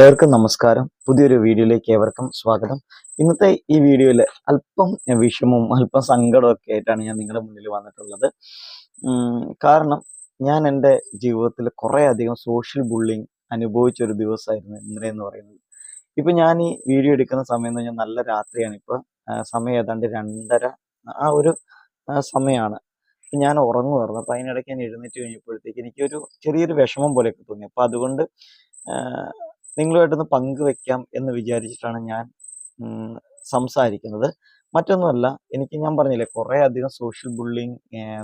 ഏവർക്കും നമസ്കാരം. പുതിയൊരു വീഡിയോയിലേക്ക് ഏവർക്കും സ്വാഗതം. ഇന്നത്തെ ഈ വീഡിയോയിൽ അല്പം വിഷമവും അല്പം സങ്കടവും ഒക്കെ ആയിട്ടാണ് ഞാൻ നിങ്ങളുടെ മുന്നിൽ വന്നിട്ടുള്ളത്. കാരണം ഞാൻ എന്റെ ജീവിതത്തിൽ കുറേ അധികം സോഷ്യൽ ബുള്ളിങ് അനുഭവിച്ച ഒരു ദിവസമായിരുന്നു ഇന്നലെ എന്ന് പറയുന്നത്. ഇപ്പം ഞാൻ ഈ വീഡിയോ എടുക്കുന്ന സമയം എന്ന് നല്ല രാത്രിയാണ് ഇപ്പോൾ സമയം ഏതാണ്ട് രണ്ടര ആ ഒരു സമയമാണ് ഞാൻ ഉറങ്ങുമായിരുന്നു അപ്പം അതിനിടയ്ക്ക് ഞാൻ എഴുന്നേറ്റ് കഴിഞ്ഞപ്പോഴത്തേക്ക് എനിക്കൊരു ചെറിയൊരു വിഷമം പോലെയൊക്കെ തോന്നി. അപ്പം അതുകൊണ്ട് നിങ്ങളുമായിട്ടൊന്ന് പങ്കുവെക്കാം എന്ന് വിചാരിച്ചിട്ടാണ് ഞാൻ സംസാരിക്കുന്നത്. മറ്റൊന്നുമല്ല എനിക്ക് ഞാൻ പറഞ്ഞില്ലേ കുറേ അധികം സോഷ്യൽ ബുള്ളിങ്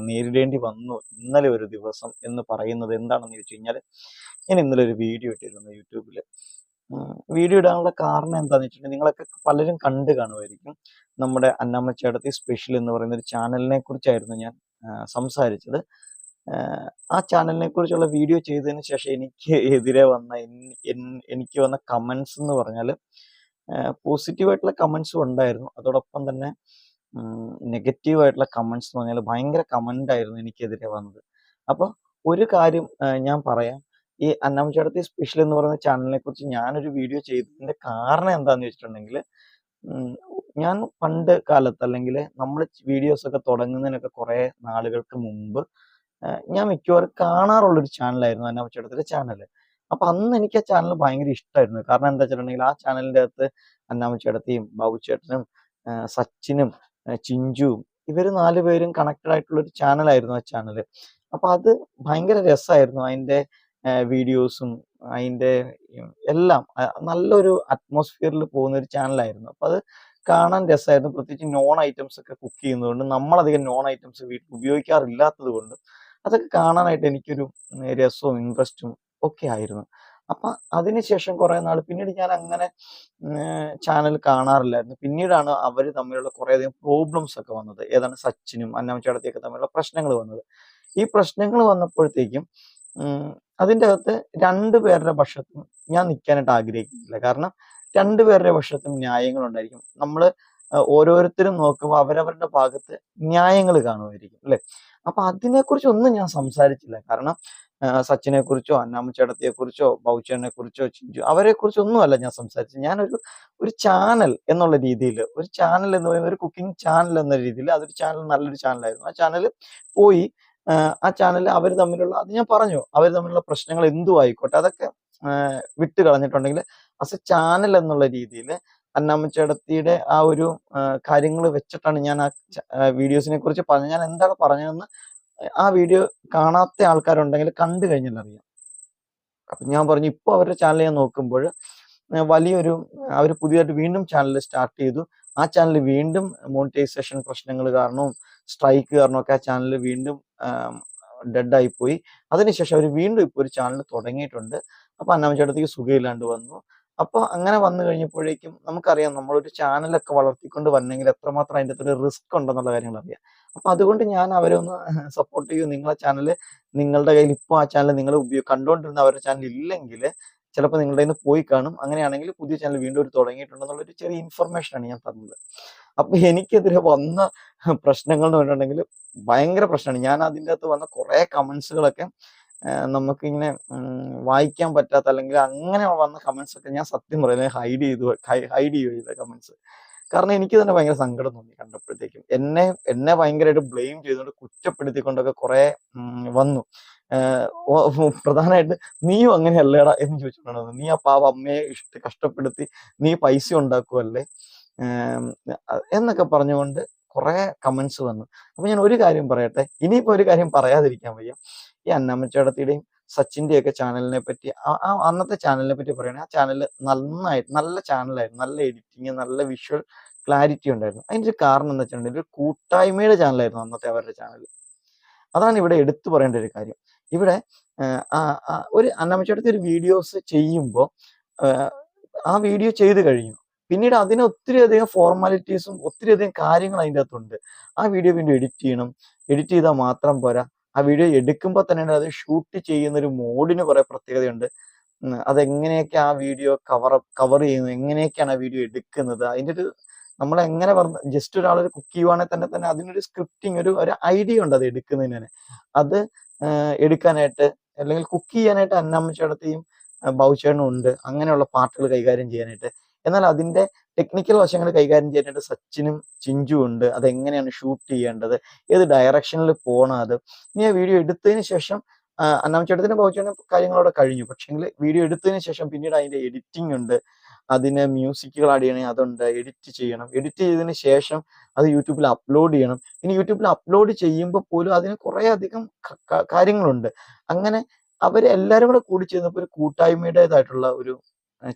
നേരിടേണ്ടി വന്നു ഇന്നലെ ഒരു ദിവസം എന്ന് പറയുന്നത് എന്താണെന്ന് ചോദിച്ചു കഴിഞ്ഞാൽ ഞാൻ ഇന്നലെ ഒരു വീഡിയോ ഇട്ടിരുന്നു യൂട്യൂബിൽ വീഡിയോ ഇടാനുള്ള കാരണം എന്താണെന്ന് വെച്ചിട്ടുണ്ടെങ്കിൽ നിങ്ങളൊക്കെ പലരും കണ്ടു കാണുമായിരിക്കും. നമ്മുടെ അന്നമ്മച്ചേടത്തി സ്പെഷ്യൽ എന്ന് പറയുന്ന ഒരു ചാനലിനെ കുറിച്ചായിരുന്നു ഞാൻ സംസാരിച്ചത്. ആ ചാനലിനെ കുറിച്ചുള്ള വീഡിയോ ചെയ്തതിന് ശേഷം എനിക്ക് എതിരെ വന്ന എനിക്ക് വന്ന കമൻസ് എന്ന് പറഞ്ഞാൽ പോസിറ്റീവായിട്ടുള്ള കമൻസും ഉണ്ടായിരുന്നു. അതോടൊപ്പം തന്നെ നെഗറ്റീവായിട്ടുള്ള കമൻസ് എന്ന് പറഞ്ഞാൽ ഭയങ്കര കമന്റ് ആയിരുന്നു എനിക്കെതിരെ വന്നത്. അപ്പോൾ ഒരു കാര്യം ഞാൻ പറയാം. ഈ അന്നാമച്ചേടത്തി സ്പെഷ്യൽ എന്ന് പറയുന്ന ചാനലിനെ കുറിച്ച് ഞാനൊരു വീഡിയോ ചെയ്തതിന്റെ കാരണം എന്താന്ന് വെച്ചിട്ടുണ്ടെങ്കിൽ ഞാൻ പണ്ട് കാലത്ത് അല്ലെങ്കിൽ നമ്മൾ വീഡിയോസ് ഒക്കെ തുടങ്ങുന്നതിനൊക്കെ കുറേ നാളുകൾക്ക് മുമ്പ് ഞാൻ മിക്കവാറും കാണാറുള്ള ഒരു ചാനലായിരുന്നു അന്നാമച്ചേട്ടത്തിന്റെ ചാനൽ. അപ്പൊ അന്ന് എനിക്ക് ആ ചാനൽ ഭയങ്കര ഇഷ്ടമായിരുന്നു കാരണം എന്താ വെച്ചിട്ടുണ്ടെങ്കിൽ ആ ചാനലിന്റെ അകത്ത് അന്നാമച്ചേട്ടത്തെയും ബാബുച്ചേട്ടനും ചേട്ടനും സച്ചിനും ചിഞ്ചുവും ചിഞ്ചുവും ഇവർ നാലുപേരും കണക്റ്റഡ് ആയിട്ടുള്ള ഒരു ചാനലായിരുന്നു ആ ചാനൽ. അപ്പൊ അത് ഭയങ്കര രസമായിരുന്നു അതിന്റെ വീഡിയോസും അതിന്റെ എല്ലാം നല്ലൊരു അറ്റ്മോസ്ഫിയറിൽ പോകുന്ന ഒരു ചാനലായിരുന്നു. അപ്പൊ അത് കാണാൻ രസമായിരുന്നു. പ്രത്യേകിച്ച് നോൺ ഐറ്റംസ് ഒക്കെ കുക്ക് ചെയ്യുന്നതുകൊണ്ട് നമ്മളധികം നോൺ ഐറ്റംസ് വീട്ടിൽ ഉപയോഗിക്കാറില്ലാത്തത് കൊണ്ട് അതൊക്കെ കാണാനായിട്ട് എനിക്കൊരു രസവും ഇൻട്രസ്റ്റും ഒക്കെ ആയിരുന്നു. അപ്പൊ അതിനുശേഷം കുറെ നാൾ പിന്നീട് ഞാൻ അങ്ങനെ ചാനൽ കാണാറില്ലായിരുന്നു. പിന്നീടാണ് അവർ തമ്മിലുള്ള കുറെ അധികം പ്രോബ്ലംസ് ഒക്കെ വന്നത്. ഏതാണ് സച്ചിനും അന്നാമച്ചേടത്തിയൊക്കെ തമ്മിലുള്ള പ്രശ്നങ്ങൾ വന്നത്. ഈ പ്രശ്നങ്ങൾ വന്നപ്പോഴത്തേക്കും അതിന്റെ അകത്ത് രണ്ടു പേരുടെ പക്ഷത്തും ഞാൻ നിൽക്കാനായിട്ട് ആഗ്രഹിക്കുന്നില്ല. കാരണം രണ്ടുപേരുടെ പക്ഷത്തും ന്യായങ്ങളുണ്ടായിരിക്കും നമ്മൾ ഓരോരുത്തരും നോക്കുമ്പോൾ അവരവരുടെ ഭാഗത്ത് ന്യായങ്ങൾ കാണുമായിരിക്കും അല്ലെ? അപ്പൊ അതിനെക്കുറിച്ച് ഒന്നും ഞാൻ സംസാരിച്ചില്ല. കാരണം സച്ചിനെ കുറിച്ചോ അന്നാമച്ചേടത്തിയെ കുറിച്ചോ ബൗച്ചനെ കുറിച്ചോ ചിഞ്ചു അവരെ കുറിച്ചോ ഒന്നുമല്ല ഞാൻ സംസാരിച്ചത്. ഞാനൊരു ഒരു ചാനൽ എന്നുള്ള രീതിയിൽ ഒരു ചാനൽ എന്ന് പറയുന്നത് ഒരു കുക്കിംഗ് ചാനൽ എന്ന രീതിയിൽ അതൊരു ചാനൽ നല്ലൊരു ചാനലായിരുന്നു. ആ ചാനൽ പോയി ആ, ചാനൽ അവർ തമ്മിലുള്ള അത് ഞാൻ പറഞ്ഞു അവർ തമ്മിലുള്ള പ്രശ്നങ്ങൾ എന്തു ആയിക്കോട്ടെ. അതൊക്കെ വിട്ട് കളഞ്ഞിട്ടുണ്ടെങ്കിൽ ആസ് എ ചാനൽ എന്നുള്ള രീതിയിൽ അന്നാമ്മച്ചേടത്തിയുടെ ആ ഒരു കാര്യങ്ങൾ വെച്ചിട്ടാണ് ഞാൻ ആ വീഡിയോസിനെ കുറിച്ച് പറഞ്ഞത്. ഞാൻ എന്താണ് പറഞ്ഞതെന്ന് ആ വീഡിയോ കാണാത്ത ആൾക്കാരുണ്ടെങ്കിൽ കണ്ടു കഴിഞ്ഞാൽ അറിയാം. അപ്പൊ ഞാൻ പറഞ്ഞു ഇപ്പൊ അവരുടെ ചാനൽ ഞാൻ നോക്കുമ്പോൾ വലിയൊരു അവർ പുതിയതായിട്ട് വീണ്ടും ചാനൽ സ്റ്റാർട്ട് ചെയ്തു. ആ ചാനൽ വീണ്ടും മോണിറ്റൈസേഷൻ പ്രശ്നങ്ങൾ കാരണവും സ്ട്രൈക്ക് കാരണവും ഒക്കെ ആ ചാനൽ വീണ്ടും ഡെഡ് ആയി പോയി അതിനുശേഷം അവർ വീണ്ടും ഇപ്പോൾ ഒരു ചാനൽ തുടങ്ങിയിട്ടുണ്ട്. അപ്പൊ അന്നാമച്ചേട്ടത്തേക്ക് സുഖമില്ലാണ്ട് വന്നു. അപ്പൊ അങ്ങനെ വന്നു കഴിഞ്ഞപ്പോഴേക്കും നമുക്കറിയാം നമ്മളൊരു ചാനലൊക്കെ വളർത്തിക്കൊണ്ട് വന്നെങ്കിൽ എത്രമാത്രം അതിന്റെ അകത്തൊരു റിസ്ക് ഉണ്ടെന്നുള്ള കാര്യങ്ങൾ അറിയാം. അപ്പൊ അതുകൊണ്ട് ഞാൻ അവരെ ഒന്ന് സപ്പോർട്ട് ചെയ്യും. നിങ്ങളെ ചാനൽ നിങ്ങളുടെ കയ്യിൽ ഇപ്പോൾ ആ ചാനൽ നിങ്ങൾ ഉപയോഗ കണ്ടുകൊണ്ടിരുന്ന അവരുടെ ചാനൽ ഇല്ലെങ്കിൽ ചിലപ്പോൾ നിങ്ങളുടെ നിന്ന് പോയി കാണും. അങ്ങനെയാണെങ്കിൽ പുതിയ ചാനൽ വീണ്ടും ഒരു തുടങ്ങിയിട്ടുണ്ടെന്നുള്ള ഒരു ചെറിയ ഇൻഫർമേഷൻ ആണ് ഞാൻ തന്നത്. അപ്പൊ എനിക്കെതിരെ വന്ന പ്രശ്നങ്ങൾ എന്ന് പറഞ്ഞിട്ടുണ്ടെങ്കിൽ ഭയങ്കര പ്രശ്നമാണ്. ഞാൻ അതിന്റെ അകത്ത് വന്ന കുറേ കമന്റ്സുകളൊക്കെ നമുക്കിങ്ങനെ വായിക്കാൻ പറ്റാത്ത അല്ലെങ്കിൽ അങ്ങനെ വന്ന കമന്റ്സ് ഒക്കെ ഞാൻ സത്യം പറയുന്നത് ഹൈഡ് ചെയ്തു ഹൈഡ് ചെയ്ത കമന്റ്സ് കാരണം എനിക്ക് തന്നെ ഭയങ്കര സങ്കടം തോന്നി കണ്ടപ്പോഴത്തേക്കും. എന്നെ എന്നെ ഭയങ്കരമായിട്ട് ബ്ലെയിം ചെയ്തുകൊണ്ട് കുറ്റപ്പെടുത്തിക്കൊണ്ടൊക്കെ കുറെ വന്നു. പ്രധാനമായിട്ട് നീയും അങ്ങനെ അല്ലേടാ എന്ന് ചോദിച്ചിട്ടുണ്ടായിരുന്നു നീ ആ പാവ അമ്മയെ ഇഷ്ട കഷ്ടപ്പെടുത്തി നീ പൈസ ഉണ്ടാക്കുമല്ലേ എന്നൊക്കെ പറഞ്ഞുകൊണ്ട് കുറെ കമന്റ്സ് വന്നു. അപ്പൊ ഞാൻ ഒരു കാര്യം പറയട്ടെ? ഇനിയിപ്പോ ഒരു കാര്യം പറയാതിരിക്കാൻ വയ്യ. ഈ അന്നമ്മച്ചേടത്തിയുടെയും സച്ചിന്റെയും ഒക്കെ ചാനലിനെ പറ്റി ആ- അന്നത്തെ ചാനലിനെ പറ്റി പറയുകയാണെങ്കിൽ ആ ചാനൽ നന്നായിട്ട് നല്ല ചാനലായിരുന്നു നല്ല എഡിറ്റിങ് നല്ല വിഷ്വൽ ക്ലാരിറ്റി ഉണ്ടായിരുന്നു. അതിന്റെ ഒരു കാരണം എന്ന് വെച്ചിട്ടുണ്ടെങ്കിൽ ഒരു കൂട്ടായ്മയുടെ ചാനലായിരുന്നു അന്നത്തെ അവരുടെ ചാനൽ അതാണ് ഇവിടെ എടുത്തു പറയേണ്ട ഒരു കാര്യം. ഇവിടെ ഒരു അന്നമ്മച്ചേട്ടത്തി ഒരു വീഡിയോസ് ചെയ്യുമ്പോൾ ആ വീഡിയോ ചെയ്ത് കഴിഞ്ഞു. പിന്നീട് അതിന് ഒത്തിരി അധികം ഫോർമാലിറ്റീസും ഒത്തിരി അധികം കാര്യങ്ങൾ അതിന്റെ അകത്തുണ്ട്. ആ വീഡിയോ വീണ്ടും എഡിറ്റ് ചെയ്യണം. എഡിറ്റ് ചെയ്താൽ മാത്രം പോരാ. ആ വീഡിയോ എടുക്കുമ്പോൾ തന്നെ അത് ഷൂട്ട് ചെയ്യുന്ന ഒരു മോഡിന് കുറെ പ്രത്യേകതയുണ്ട്. അതെങ്ങനെയൊക്കെ ആ വീഡിയോ കവർ കവർ ചെയ്യുന്നു? എങ്ങനെയൊക്കെയാണ് ആ വീഡിയോ എടുക്കുന്നത്? അതിന്റെ ഒരു നമ്മൾ എങ്ങനെ പറഞ്ഞ ജസ്റ്റ് ഒരാൾ കുക്ക് ചെയ്യുവാണെങ്കിൽ തന്നെ തന്നെ അതിനൊരു സ്ക്രിപ്റ്റിംഗ് ഒരു ഒരു ഐഡിയ ഉണ്ട് അത് എടുക്കുന്നതിന് തന്നെ. അത് എടുക്കാനായിട്ട് അല്ലെങ്കിൽ കുക്ക് ചെയ്യാനായിട്ട് അന്നമ്മച്ചേടത്തെയും ബൗച്ചേണും ഉണ്ട്. അങ്ങനെയുള്ള പാർട്ടുകൾ കൈകാര്യം ചെയ്യാനായിട്ട്. എന്നാൽ അതിന്റെ ടെക്നിക്കൽ വശങ്ങൾ കൈകാര്യം ചെയ്യേണ്ടത് സച്ചിനും ചിഞ്ചു ഉണ്ട്. അതെങ്ങനെയാണ് ഷൂട്ട് ചെയ്യേണ്ടത്? ഏത് ഡയറക്ഷനിൽ പോകണം അത്? ഇനി ആ വീഡിയോ എടുത്തതിന് ശേഷം അന്നാമച്ചേട്ടത്തിന്റെ ബൗച്ചേണും കാര്യങ്ങളോടെ കഴിഞ്ഞു. പക്ഷേങ്കിൽ വീഡിയോ എടുത്തതിന് ശേഷം പിന്നീട് അതിന്റെ എഡിറ്റിംഗ് ഉണ്ട്. അതിന് മ്യൂസിക്കുകൾ ആഡ് ചെയ്യണമെങ്കിൽ അതുണ്ട്. എഡിറ്റ് ചെയ്യണം. എഡിറ്റ് ചെയ്തതിന് ശേഷം അത് യൂട്യൂബിൽ അപ്ലോഡ് ചെയ്യണം. ഇനി യൂട്യൂബിൽ അപ്ലോഡ് ചെയ്യുമ്പോൾ പോലും അതിന് കുറേ അധികം കാര്യങ്ങളുണ്ട്. അങ്ങനെ അവരെല്ലാവരും കൂടെ കൂടി ചേർന്നപ്പോൾ ഒരു കൂട്ടായ്മയുടേതായിട്ടുള്ള ഒരു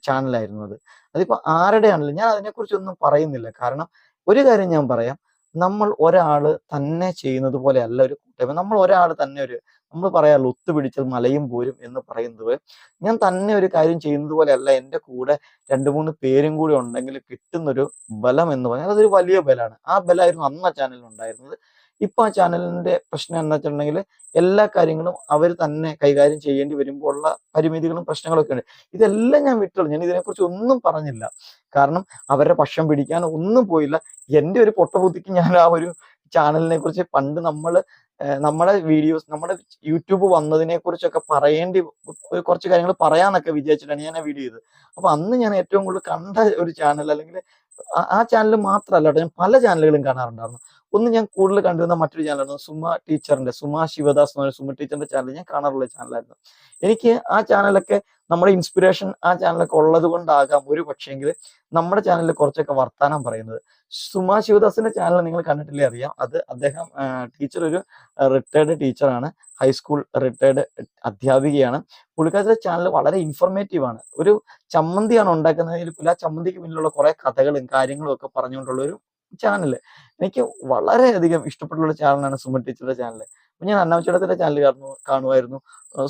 ചാനലായിരുന്നു അത്. അതിപ്പോ ആരുടെ ആണെങ്കിലും ഞാൻ അതിനെക്കുറിച്ചൊന്നും പറയുന്നില്ല. കാരണം ഒരു കാര്യം ഞാൻ പറയാം. നമ്മൾ ഒരാൾ തന്നെ ചെയ്യുന്നത് പോലെ അല്ല ഒരു കൂട്ടായ്മ നമ്മൾ ഒരാൾ തന്നെ ഒരു നമ്മൾ പറയാറില്ല ഒത്തുപിടിച്ചത് മലയും പോരും എന്ന് പറയുന്നത് ഞാൻ തന്നെ ഒരു കാര്യം ചെയ്യുന്നത് പോലെ അല്ല എന്റെ കൂടെ രണ്ട് മൂന്ന് പേരും കൂടി ഉണ്ടെങ്കിൽ കിട്ടുന്നൊരു ബലം എന്ന് പറഞ്ഞാൽ അതൊരു വലിയ ബലമാണ്. ആ ബലമായിരുന്നു അന്ന് ആ ചാനലിൽ ഉണ്ടായിരുന്നത്. ഇപ്പൊ ആ ചാനലിന്റെ പ്രശ്നം എന്താ വെച്ചിട്ടുണ്ടെങ്കിൽ എല്ലാ കാര്യങ്ങളും അവർ തന്നെ കൈകാര്യം ചെയ്യേണ്ടി വരുമ്പോൾ ഉള്ള പരിമിതികളും പ്രശ്നങ്ങളൊക്കെ ഉണ്ട്. ഇതെല്ലാം ഞാൻ വിട്ടുള്ളൂ ഞാൻ ഇതിനെക്കുറിച്ച് ഒന്നും പറഞ്ഞില്ല. കാരണം അവരുടെ പക്ഷം പിടിക്കാൻ ഒന്നും പോയില്ല. എന്റെ ഒരു പൊട്ടബുദ്ധിക്ക് ഞാൻ ആ ഒരു ചാനലിനെ കുറിച്ച് പണ്ട് നമ്മൾ നമ്മുടെ വീഡിയോസ് നമ്മുടെ യൂട്യൂബ് വന്നതിനെ കുറിച്ചൊക്കെ പറയേണ്ടി കുറച്ച് കാര്യങ്ങൾ പറയാന്നൊക്കെ വിചാരിച്ചിട്ടാണ് ഞാൻ ആ വീഡിയോ ചെയ്തത്. അപ്പൊ അന്ന് ഞാൻ ഏറ്റവും കൂടുതൽ കണ്ട ഒരു ചാനൽ അല്ലെങ്കിൽ ആ- ചാനൽ മാത്രമല്ല കേട്ടോ. ഞാൻ പല ചാനലുകളും കാണാറുണ്ടായിരുന്നു. ഒന്ന് ഞാൻ കൂടുതൽ കണ്ടിരുന്ന മറ്റൊരു ചാനലായിരുന്നു സുമ ടീച്ചറിന്റെ സുമ ശിവദാസ് എന്ന് പറയുന്ന സുമ ടീച്ചറിന്റെ ചാനൽ ഞാൻ കാണാറുള്ള ചാനലായിരുന്നു എനിക്ക് ആ ചാനലൊക്കെ നമ്മുടെ ഇൻസ്പിറേഷൻ ആ ചാനലൊക്കെ ഉള്ളത് കൊണ്ടാകാം ഒരു പക്ഷേങ്കിൽ നമ്മുടെ ചാനലിൽ കുറച്ചൊക്കെ വർത്താനം പറയുന്നത്. സുമ ശിവദാസിന്റെ ചാനൽ നിങ്ങൾ കണ്ടിട്ടില്ലേ അറിയാം. അത് അദ്ദേഹം ടീച്ചർ ഒരു റിട്ടയർഡ് ടീച്ചറാണ് ഹൈസ്കൂൾ റിട്ടയർഡ് അധ്യാപികയാണ്. പുള്ളിക്കാരുടെ ചാനൽ വളരെ ഇൻഫോർമേറ്റീവ് ആണ്. ഒരു ചമ്മന്തിയാണ് ഉണ്ടാക്കുന്നതിൽ ആ ചമ്മന്തിക്ക് പിന്നിലുള്ള കുറെ കഥകളും കാര്യങ്ങളും ഒക്കെ പറഞ്ഞുകൊണ്ടുള്ള ഒരു ചാനൽ എനിക്ക് വളരെയധികം ഇഷ്ടപ്പെട്ടുള്ള ചാനലാണ് സുമ ടീച്ചറുടെ ചാനൽ അപ്പൊ ഞാൻ അന്നാമച്ചേടത്തിന്റെ ചാനൽ കാണുന്നു കാണുമായിരുന്നു.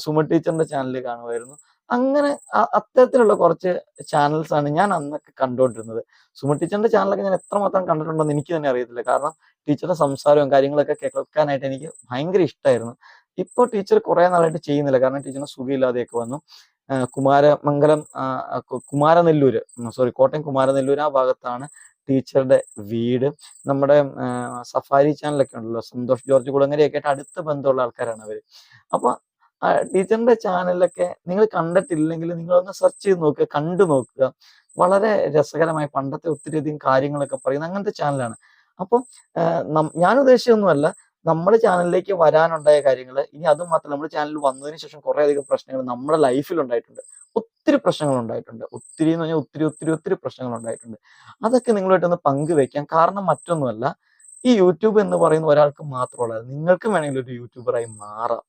സുമ ടീച്ചറിന്റെ ചാനൽ കാണുമായിരുന്നു. അങ്ങനെ അത്തരത്തിലുള്ള കുറച്ച് ചാനൽസ് ആണ് ഞാൻ അന്നൊക്കെ കണ്ടുകൊണ്ടിരുന്നത്. സുമ ടീച്ചറിന്റെ ചാനലൊക്കെ ഞാൻ എത്രമാത്രം കണ്ടിട്ടുണ്ടെന്ന് എനിക്ക് തന്നെ അറിയത്തില്ല. കാരണം ടീച്ചറുടെ സംസാരവും കാര്യങ്ങളൊക്കെ കേൾക്കാനായിട്ട് എനിക്ക് ഭയങ്കര ഇഷ്ടമായിരുന്നു ഇപ്പോൾ ടീച്ചർ കുറെ നാളായിട്ട് ചെയ്യുന്നില്ല. കാരണം ടീച്ചറിന് സുഖമില്ലാതെയൊക്കെ വന്നു. കുമാരമംഗലം കുമാരനെല്ലൂര് സോറി കോട്ടയം കുമാരനെല്ലൂർ ആ ഭാഗത്താണ് ടീച്ചറുടെ വീട്. നമ്മുടെ സഫാരി ചാനലൊക്കെ ഉണ്ടല്ലോ സന്തോഷ് ജോർജ് കുളങ്ങരയൊക്കെ ആയിട്ട് അടുത്ത ബന്ധമുള്ള ആൾക്കാരാണ് അവർ അപ്പൊ ടീച്ചറിന്റെ ചാനലൊക്കെ നിങ്ങൾ കണ്ടിട്ടില്ലെങ്കിൽ നിങ്ങളൊന്ന് സെർച്ച് ചെയ്ത് നോക്കുക കണ്ടു നോക്കുക. വളരെ രസകരമായ പണ്ടത്തെ ഒത്തിരി അധികം കാര്യങ്ങളൊക്കെ പറയുന്ന അങ്ങനത്തെ ചാനലാണ്. അപ്പം ഞാൻ ഉദ്ദേശിച്ചൊന്നുമല്ല നമ്മുടെ ചാനലിലേക്ക് വരാനുണ്ടായ കാര്യങ്ങൾ ഇനി അതും മാത്രമല്ല നമ്മുടെ ചാനലിൽ വന്നതിന് ശേഷം കുറെ അധികം പ്രശ്നങ്ങൾ നമ്മുടെ ലൈഫിൽ ഉണ്ടായിട്ടുണ്ട്. ഒത്തിരി പ്രശ്നങ്ങൾ ഉണ്ടായിട്ടുണ്ട്. ഒത്തിരി എന്ന് പറഞ്ഞാൽ ഒത്തിരി ഒത്തിരി ഒത്തിരി പ്രശ്നങ്ങൾ ഉണ്ടായിട്ടുണ്ട്. അതൊക്കെ നിങ്ങളുമായിട്ടൊന്ന് പങ്കുവെക്കാം കാരണം മറ്റൊന്നുമല്ല ഈ യൂട്യൂബ് എന്ന് പറയുന്ന ഒരാൾക്ക് മാത്രമല്ല നിങ്ങൾക്കും വേണമെങ്കിൽ ഒരു യൂട്യൂബറായി മാറാം.